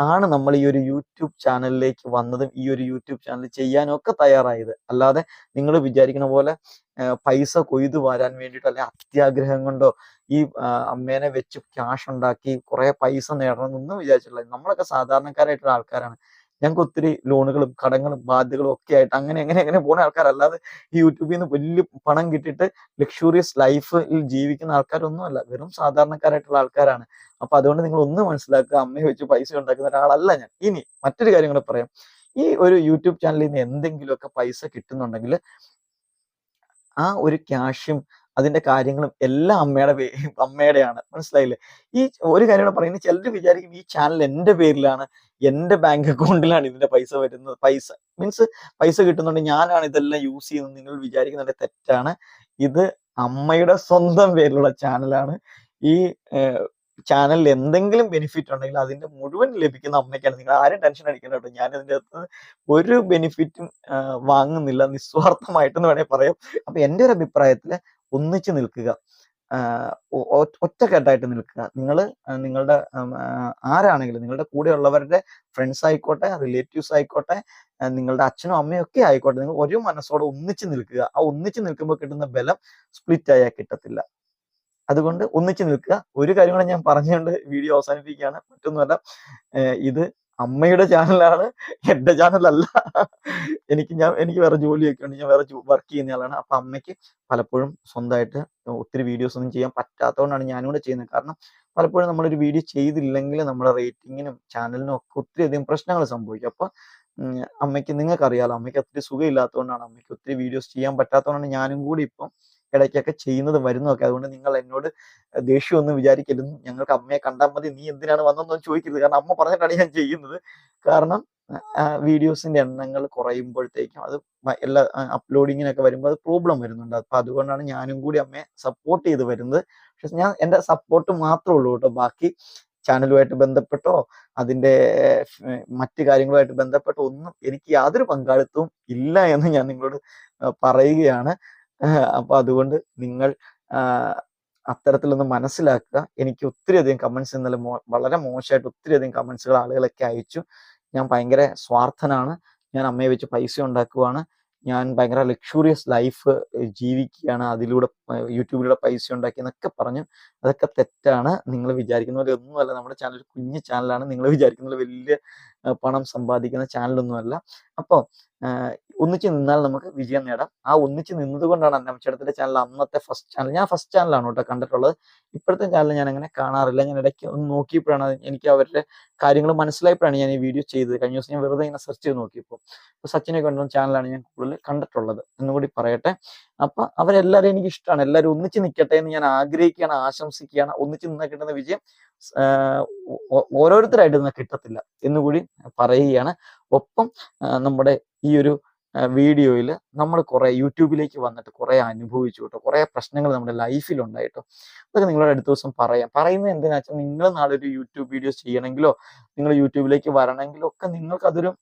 ആണ് നമ്മൾ ഈ ഒരു യൂട്യൂബ് ചാനലിലേക്ക് വന്നതും ഈ ഒരു യൂട്യൂബ് ചാനൽ ചെയ്യാനൊക്കെ തയ്യാറായത്. അല്ലാതെ നിങ്ങൾ വിചാരിക്കുന്ന പോലെ പൈസ കൊയ്തു വരാൻ വേണ്ടിയിട്ടോ അല്ലെങ്കിൽ അത്യാഗ്രഹം കൊണ്ടോ ഈ അമ്മേനെ വെച്ച് ക്യാഷ് ഉണ്ടാക്കി കുറെ പൈസ നേടണമെന്നൊന്നും വിചാരിച്ചിട്ടില്ല. നമ്മളൊക്കെ സാധാരണക്കാരായിട്ടുള്ള ആൾക്കാരാണ്. ഞങ്ങൾക്ക് ഒത്തിരി ലോണുകളും കടങ്ങളും ബാധ്യതകളും ഒക്കെ ആയിട്ട് അങ്ങനെ എങ്ങനെ അങ്ങനെ പോകുന്ന ആൾക്കാരല്ലാതെ ഈ യൂട്യൂബിൽ നിന്ന് വലിയ പണം കിട്ടിയിട്ട് ലക്ഷൂറിയസ് ലൈഫിൽ ജീവിക്കുന്ന ആൾക്കാരൊന്നും അല്ല വെറും സാധാരണക്കാരായിട്ടുള്ള ആൾക്കാരാണ്. അപ്പൊ അതുകൊണ്ട് നിങ്ങൾ ഒന്ന് മനസ്സിലാക്കുക. അമ്മയെ വെച്ച് പൈസ ഉണ്ടാക്കുന്ന ഒരാളല്ല ഞാൻ. ഇനി മറ്റൊരു കാര്യം കൂടെ പറയാം. ഈ ഒരു യൂട്യൂബ് ചാനലിൽ നിന്ന് എന്തെങ്കിലുമൊക്കെ പൈസ കിട്ടുന്നുണ്ടെങ്കിൽ ആ ഒരു ക്യാഷും അതിന്റെ കാര്യങ്ങളും എല്ലാം അമ്മയുടെ അമ്മയുടെയാണ്. മനസ്സിലായില്ലേ? ഈ ഒരു കാര്യം കൂടെ പറയുന്നത് ചിലർ വിചാരിക്കും ഈ ചാനൽ എന്റെ പേരിലാണ് എന്റെ ബാങ്ക് അക്കൗണ്ടിലാണ് ഇതിന്റെ പൈസ വരുന്നത്. പൈസ മീൻസ് പൈസ കിട്ടുന്നുണ്ട് ഞാനാണ് ഇതെല്ലാം യൂസ് ചെയ്യുന്നത്. നിങ്ങൾ വിചാരിക്കുന്നുണ്ട് തെറ്റാണ്. ഇത് അമ്മയുടെ സ്വന്തം പേരിലുള്ള ചാനലാണ്. ഈ ചാനലിൽ എന്തെങ്കിലും ബെനിഫിറ്റ് ഉണ്ടെങ്കിൽ അതിന്റെ മുഴുവൻ ലഭിക്കുന്ന അമ്മയ്ക്കാണ്. നിങ്ങൾ ആരും ടെൻഷൻ അടിക്കേണ്ട കേട്ടോ. ഞാൻ ഇതിന്റെ അകത്ത് ഒരു ബെനിഫിറ്റും വാങ്ങുന്നില്ല. നിസ്വാർത്ഥമായിട്ടെന്ന് വേണേൽ പറയാം. അപ്പൊ എന്റെ ഒരു അഭിപ്രായത്തിൽ ഒന്നിച്ചു നിൽക്കുക. ഒറ്റക്കെട്ടായിട്ട് നിൽക്കുക. നിങ്ങൾ നിങ്ങളുടെ ആരാണെങ്കിലും നിങ്ങളുടെ കൂടെയുള്ളവരുടെ ഫ്രണ്ട്സ് ആയിക്കോട്ടെ റിലേറ്റീവ്സ് ആയിക്കോട്ടെ നിങ്ങളുടെ അച്ഛനും അമ്മയും ഒക്കെ ആയിക്കോട്ടെ നിങ്ങൾ ഒരു മനസ്സോടെ ഒന്നിച്ചു നിൽക്കുക. ആ ഒന്നിച്ചു നിൽക്കുമ്പോൾ കിട്ടുന്ന ബലം സ്പ്ലിറ്റ് ആയാൽ കിട്ടത്തില്ല. അതുകൊണ്ട് ഒന്നിച്ചു നിൽക്കുക. ഒരു കാര്യം കൂടെ ഞാൻ പറഞ്ഞുകൊണ്ട് വീഡിയോ അവസാനിപ്പിക്കുകയാണ്. മറ്റൊന്നുമല്ല ഇത് അമ്മയുടെ ചാനലാണ്. എന്റെ ചാനലല്ല. എനിക്ക് ഞാൻ എനിക്ക് വേറെ ജോലിയൊക്കെ ഉണ്ട്. ഞാൻ വേറെ വർക്ക് ചെയ്യുന്ന ആളാണ്. അപ്പൊ അമ്മയ്ക്ക് പലപ്പോഴും സ്വന്തമായിട്ട് ഒത്തിരി വീഡിയോസ് ഒന്നും ചെയ്യാൻ പറ്റാത്തതുകൊണ്ടാണ് ഞാനും കൂടെ ചെയ്യുന്നത്. കാരണം പലപ്പോഴും നമ്മളൊരു വീഡിയോ ചെയ്തില്ലെങ്കിൽ നമ്മുടെ റേറ്റിങ്ങിനും ചാനലിനും ഒക്കെ ഒത്തിരി അധികം പ്രശ്നങ്ങൾ സംഭവിക്കും. അപ്പൊ അമ്മയ്ക്ക് നിങ്ങൾക്കറിയാലോ അമ്മയ്ക്ക് ഒത്തിരി സുഖമില്ലാത്തതുകൊണ്ടാണ് അമ്മയ്ക്ക് ഒത്തിരി വീഡിയോസ് ചെയ്യാൻ പറ്റാത്തതുകൊണ്ടാണ് ഞാനും കൂടി ഇപ്പം ഇടയ്ക്കൊക്കെ ചെയ്യുന്നത് വരുന്നതൊക്കെ അതുകൊണ്ട് നിങ്ങൾ എന്നോട് ദേഷ്യമൊന്നും വിചാരിക്കരുത്. ഞങ്ങൾക്ക് അമ്മയെ കണ്ടാൽ മതി. നീ എന്തിനാണ് വന്നതെന്നൊന്നും ചോദിക്കരുത്. കാരണം അമ്മ പറഞ്ഞിട്ടാണ് ഞാൻ ചെയ്യുന്നത്. കാരണം വീഡിയോസിന്റെ എണ്ണങ്ങൾ കുറയുമ്പോഴത്തേക്കും അത് എല്ലാ അപ്ലോഡിങ്ങിനൊക്കെ വരുമ്പോൾ അത് പ്രോബ്ലം വരുന്നുണ്ട്. അപ്പൊ അതുകൊണ്ടാണ് ഞാനും കൂടി അമ്മയെ സപ്പോർട്ട് ചെയ്ത് വരുന്നത്. പക്ഷെ ഞാൻ എന്റെ സപ്പോർട്ട് മാത്രമേ ഉള്ളൂ കേട്ടോ. ബാക്കി ചാനലുമായിട്ട് ബന്ധപ്പെട്ടോ അതിന്റെ മറ്റു കാര്യങ്ങളുമായിട്ട് ബന്ധപ്പെട്ടോ ഒന്നും എനിക്ക് യാതൊരു പങ്കാളിത്തവും ഇല്ല എന്ന് ഞാൻ നിങ്ങളോട് പറയുകയാണ്. അപ്പൊ അതുകൊണ്ട് നിങ്ങൾ അത്തരത്തിലൊന്ന് മനസ്സിലാക്കുക. എനിക്ക് ഒത്തിരി അധികം കമന്റ്സ് ഇന്നലെ വളരെ മോശമായിട്ട് ഒത്തിരി അധികം കമന്റ്സുകൾ ആളുകളൊക്കെ അയച്ചു. ഞാൻ ഭയങ്കര സ്വാർത്ഥനാണ്. ഞാൻ അമ്മയെ വെച്ച് പൈസ ഉണ്ടാക്കുവാണ്. ഞാൻ ഭയങ്കര ലക്ഷൂറിയസ് ലൈഫ് ജീവിക്കുകയാണ്. അതിലൂടെ യൂട്യൂബിലൂടെ പൈസ ഉണ്ടാക്കി എന്നൊക്കെ പറഞ്ഞു. അതൊക്കെ തെറ്റാണ്. നിങ്ങൾ വിചാരിക്കുന്ന പോലെ ഒന്നുമല്ല. നമ്മുടെ ചാനൽ ഒരു കുഞ്ഞു ചാനലാണ് നിങ്ങൾ വിചാരിക്കുന്ന പോലെ വലിയ പണം സമ്പാദിക്കുന്ന ചാനലൊന്നുമല്ല അപ്പോൾ ഒന്നിച്ച് നിന്നാൽ നമുക്ക് വിജയം നേടാം. ആ ഒന്നിച്ച് നിന്നത് കൊണ്ടാണ് ചാനൽ അന്നത്തെ ഫസ്റ്റ് ചാനൽ. ഞാൻ ഫസ്റ്റ് ചാനലാണ് കേട്ടോ കണ്ടിട്ടുള്ളത്. ഇപ്പോഴത്തെ ചാനൽ ഞാൻ അങ്ങനെ കാണാറില്ല. ഞാൻ ഇടയ്ക്ക് ഒന്ന് നോക്കിയപ്പോഴാണ് എനിക്ക് അവരുടെ കാര്യങ്ങൾ മനസ്സിലായപ്പോഴാണ് ഞാൻ ഈ വീഡിയോ ചെയ്തത്. കഴിഞ്ഞ ദിവസം ഞാൻ വെറുതെ ഇങ്ങനെ സെർച്ച് ചെയ്ത് നോക്കിയപ്പോൾ. അപ്പോൾ സച്ചിനെ കൊണ്ടുവന്ന ചാനലാണ് ഞാൻ കൂടുതൽ കണ്ടിട്ടുള്ളത് എന്നുകൂടി പറയട്ടെ. അപ്പൊ അവരെല്ലാവരും എനിക്ക് ഇഷ്ടമാണ് എല്ലാവരും ഒന്നിച്ച് നിൽക്കട്ടെ എന്ന് ഞാൻ ആഗ്രഹിക്കുകയാണ് ആശംസിക്കുകയാണ്. ഒന്നിച്ച് നിന്നാൽ കിട്ടുന്ന വിജയം ഓരോരുത്തരായിട്ട് നിന്ന് കിട്ടത്തില്ല എന്നുകൂടി പറയുകയാണ്. ഒപ്പം നമ്മുടെ ഈ ഒരു വീഡിയോയിൽ നമ്മൾ കുറെ യൂട്യൂബിലേക്ക് വന്നിട്ട് കുറെ അനുഭവിച്ചു കേട്ടോ. കുറെ പ്രശ്നങ്ങൾ നമ്മുടെ ലൈഫിൽ ഉണ്ടായിട്ടോ. അതൊക്കെ നിങ്ങളോട് അടുത്ത ദിവസം പറയാം. പറയുന്നത് എന്തിനാ വെച്ചാൽ നിങ്ങൾ നാളെ ഒരു യൂട്യൂബ് വീഡിയോസ് ചെയ്യണമെങ്കിലോ നിങ്ങൾ യൂട്യൂബിലേക്ക് വരണമെങ്കിലോ ഒക്കെ നിങ്ങൾക്ക് അതൊരു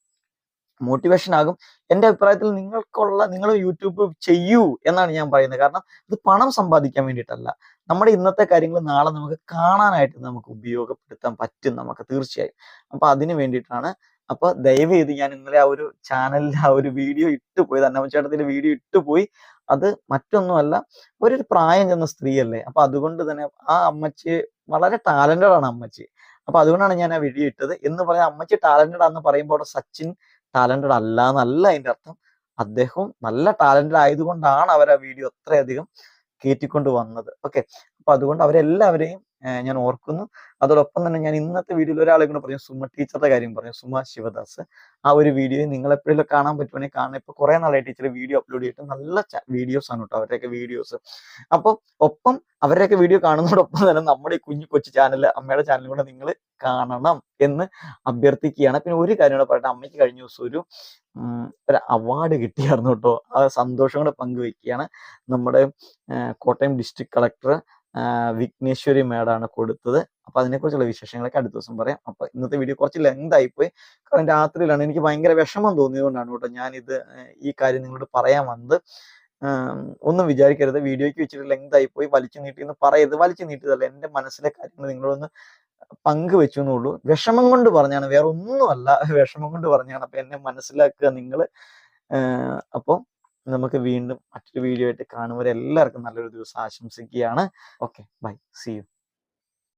മോട്ടിവേഷൻ ആകും. എന്റെ അഭിപ്രായത്തിൽ നിങ്ങൾക്കുള്ള നിങ്ങൾ യൂട്യൂബ് ചെയ്യൂ എന്നാണ് ഞാൻ പറയുന്നത്. കാരണം ഇത് പണം സമ്പാദിക്കാൻ വേണ്ടിയിട്ടല്ല. നമ്മുടെ ഇന്നത്തെ കാര്യങ്ങൾ നാളെ നമുക്ക് കാണാനായിട്ട് നമുക്ക് ഉപയോഗപ്പെടുത്താൻ പറ്റും നമുക്ക് തീർച്ചയായും. അപ്പൊ അതിന് വേണ്ടിയിട്ടാണ്. അപ്പൊ ദയവ് ചെയ്ത് ഞാൻ ഇന്നലെ ആ ഒരു ചാനലിൽ ആ ഒരു വീഡിയോ ഇട്ടു പോയി. അന്നമ്മച്ചേട്ടത്തിന്റെ വീഡിയോ ഇട്ടു പോയി. അത് മറ്റൊന്നുമല്ല ഒരു പ്രായം ചെന്ന സ്ത്രീയല്ലേ. അപ്പൊ അതുകൊണ്ട് തന്നെ ആ അമ്മച്ചി വളരെ ടാലന്റഡ് ആണ് അമ്മച്ചി. അപ്പൊ അതുകൊണ്ടാണ് ഞാൻ ആ വീഡിയോ ഇട്ടത്. എന്ന് പറയാൻ അമ്മച്ചി ടാലന്റഡ് ആണെന്ന് പറയുമ്പോൾ സച്ചിൻ ടാലന്റഡ് അല്ല എന്നല്ല അതിന്റെ അർത്ഥം. അദ്ദേഹം നല്ല ടാലന്റഡ് ആയതുകൊണ്ടാണ് അവർ ആ വീഡിയോ അത്രയധികം കയറ്റിക്കൊണ്ട് വന്നത്. ഓക്കെ. അപ്പൊ അതുകൊണ്ട് അവരെല്ലാവരെയും ഞാൻ ഓർക്കുന്നു. അതോടൊപ്പം തന്നെ ഞാൻ ഇന്നത്തെ വീഡിയോയിൽ ഒരാളെ കൂടെ പറഞ്ഞു സുമ ടീച്ചറുടെ കാര്യം പറഞ്ഞു സുമ ശിവദാസ്. ആ ഒരു വീഡിയോ നിങ്ങൾ എപ്പോഴും കാണാൻ പറ്റുവാണെങ്കിൽ കാണാൻ ഇപ്പൊ കുറെ നാളായി ടീച്ചർ വീഡിയോ അപ്ലോഡ് ചെയ്തിട്ട് നല്ല വീഡിയോസ് ആണ് കേട്ടോ അവരുടെയൊക്കെ വീഡിയോസ്. അപ്പോൾ ഒപ്പം അവരുടെയൊക്കെ വീഡിയോ കാണുന്നതോടൊപ്പം തന്നെ നമ്മുടെ ഈ കുഞ്ഞു കൊച്ചു ചാനൽ അമ്മയുടെ ചാനലും കൂടെ നിങ്ങൾ കാണണം എന്ന് അഭ്യർത്ഥിക്കുകയാണ്. പിന്നെ ഒരു കാര്യം കൂടെ പറയട്ടെ അമ്മയ്ക്ക് കഴിഞ്ഞ ദിവസം ഒരു ഒരു അവാർഡ് കിട്ടിയായിരുന്നു കേട്ടോ. ആ സന്തോഷം കൂടെ പങ്കുവെക്കുകയാണ് നമ്മുടെ കോട്ടയം ഡിസ്ട്രിക്ട് കളക്ടർ വിഘ്നേശ്വരി മേഡാണ് കൊടുത്തത്. അപ്പൊ അതിനെക്കുറിച്ചുള്ള വിശേഷങ്ങളൊക്കെ അടുത്ത ദിവസം പറയാം. അപ്പൊ ഇന്നത്തെ വീഡിയോ കുറച്ച് ലെങ്ത് ആയിപ്പോയി. കാരണം രാത്രിയിലാണ് എനിക്ക് ഭയങ്കര വിഷമം തോന്നിയതുകൊണ്ടാണ് കേട്ടോ ഞാൻ ഇത് ഈ കാര്യം നിങ്ങളോട് പറയാൻ വന്നത്. ഒന്നും വിചാരിക്കരുത്. വീഡിയോയ്ക്ക് വെച്ചിട്ട് ലെങ്ത് ആയിപ്പോയി. വലിച്ചു നീട്ടി എന്ന് പറയരുത്. വലിച്ചു നീട്ടിയതല്ല. എന്റെ മനസ്സിലെ കാര്യങ്ങൾ നിങ്ങളൊന്ന് പങ്കുവെച്ചു എന്നുള്ളൂ. വിഷമം കൊണ്ട് പറഞ്ഞാണ്. വേറെ ഒന്നുമല്ല വിഷമം കൊണ്ട് പറഞ്ഞാണ്. അപ്പൊ എന്നെ മനസ്സിലാക്കുക നിങ്ങൾ. അപ്പോൾ നമുക്ക് വീണ്ടും മറ്റൊരു വീഡിയോ ആയിട്ട് കാണുമ്പോൾ എല്ലാവർക്കും നല്ലൊരു ദിവസം ആശംസിക്കുകയാണ്. Okay bye C U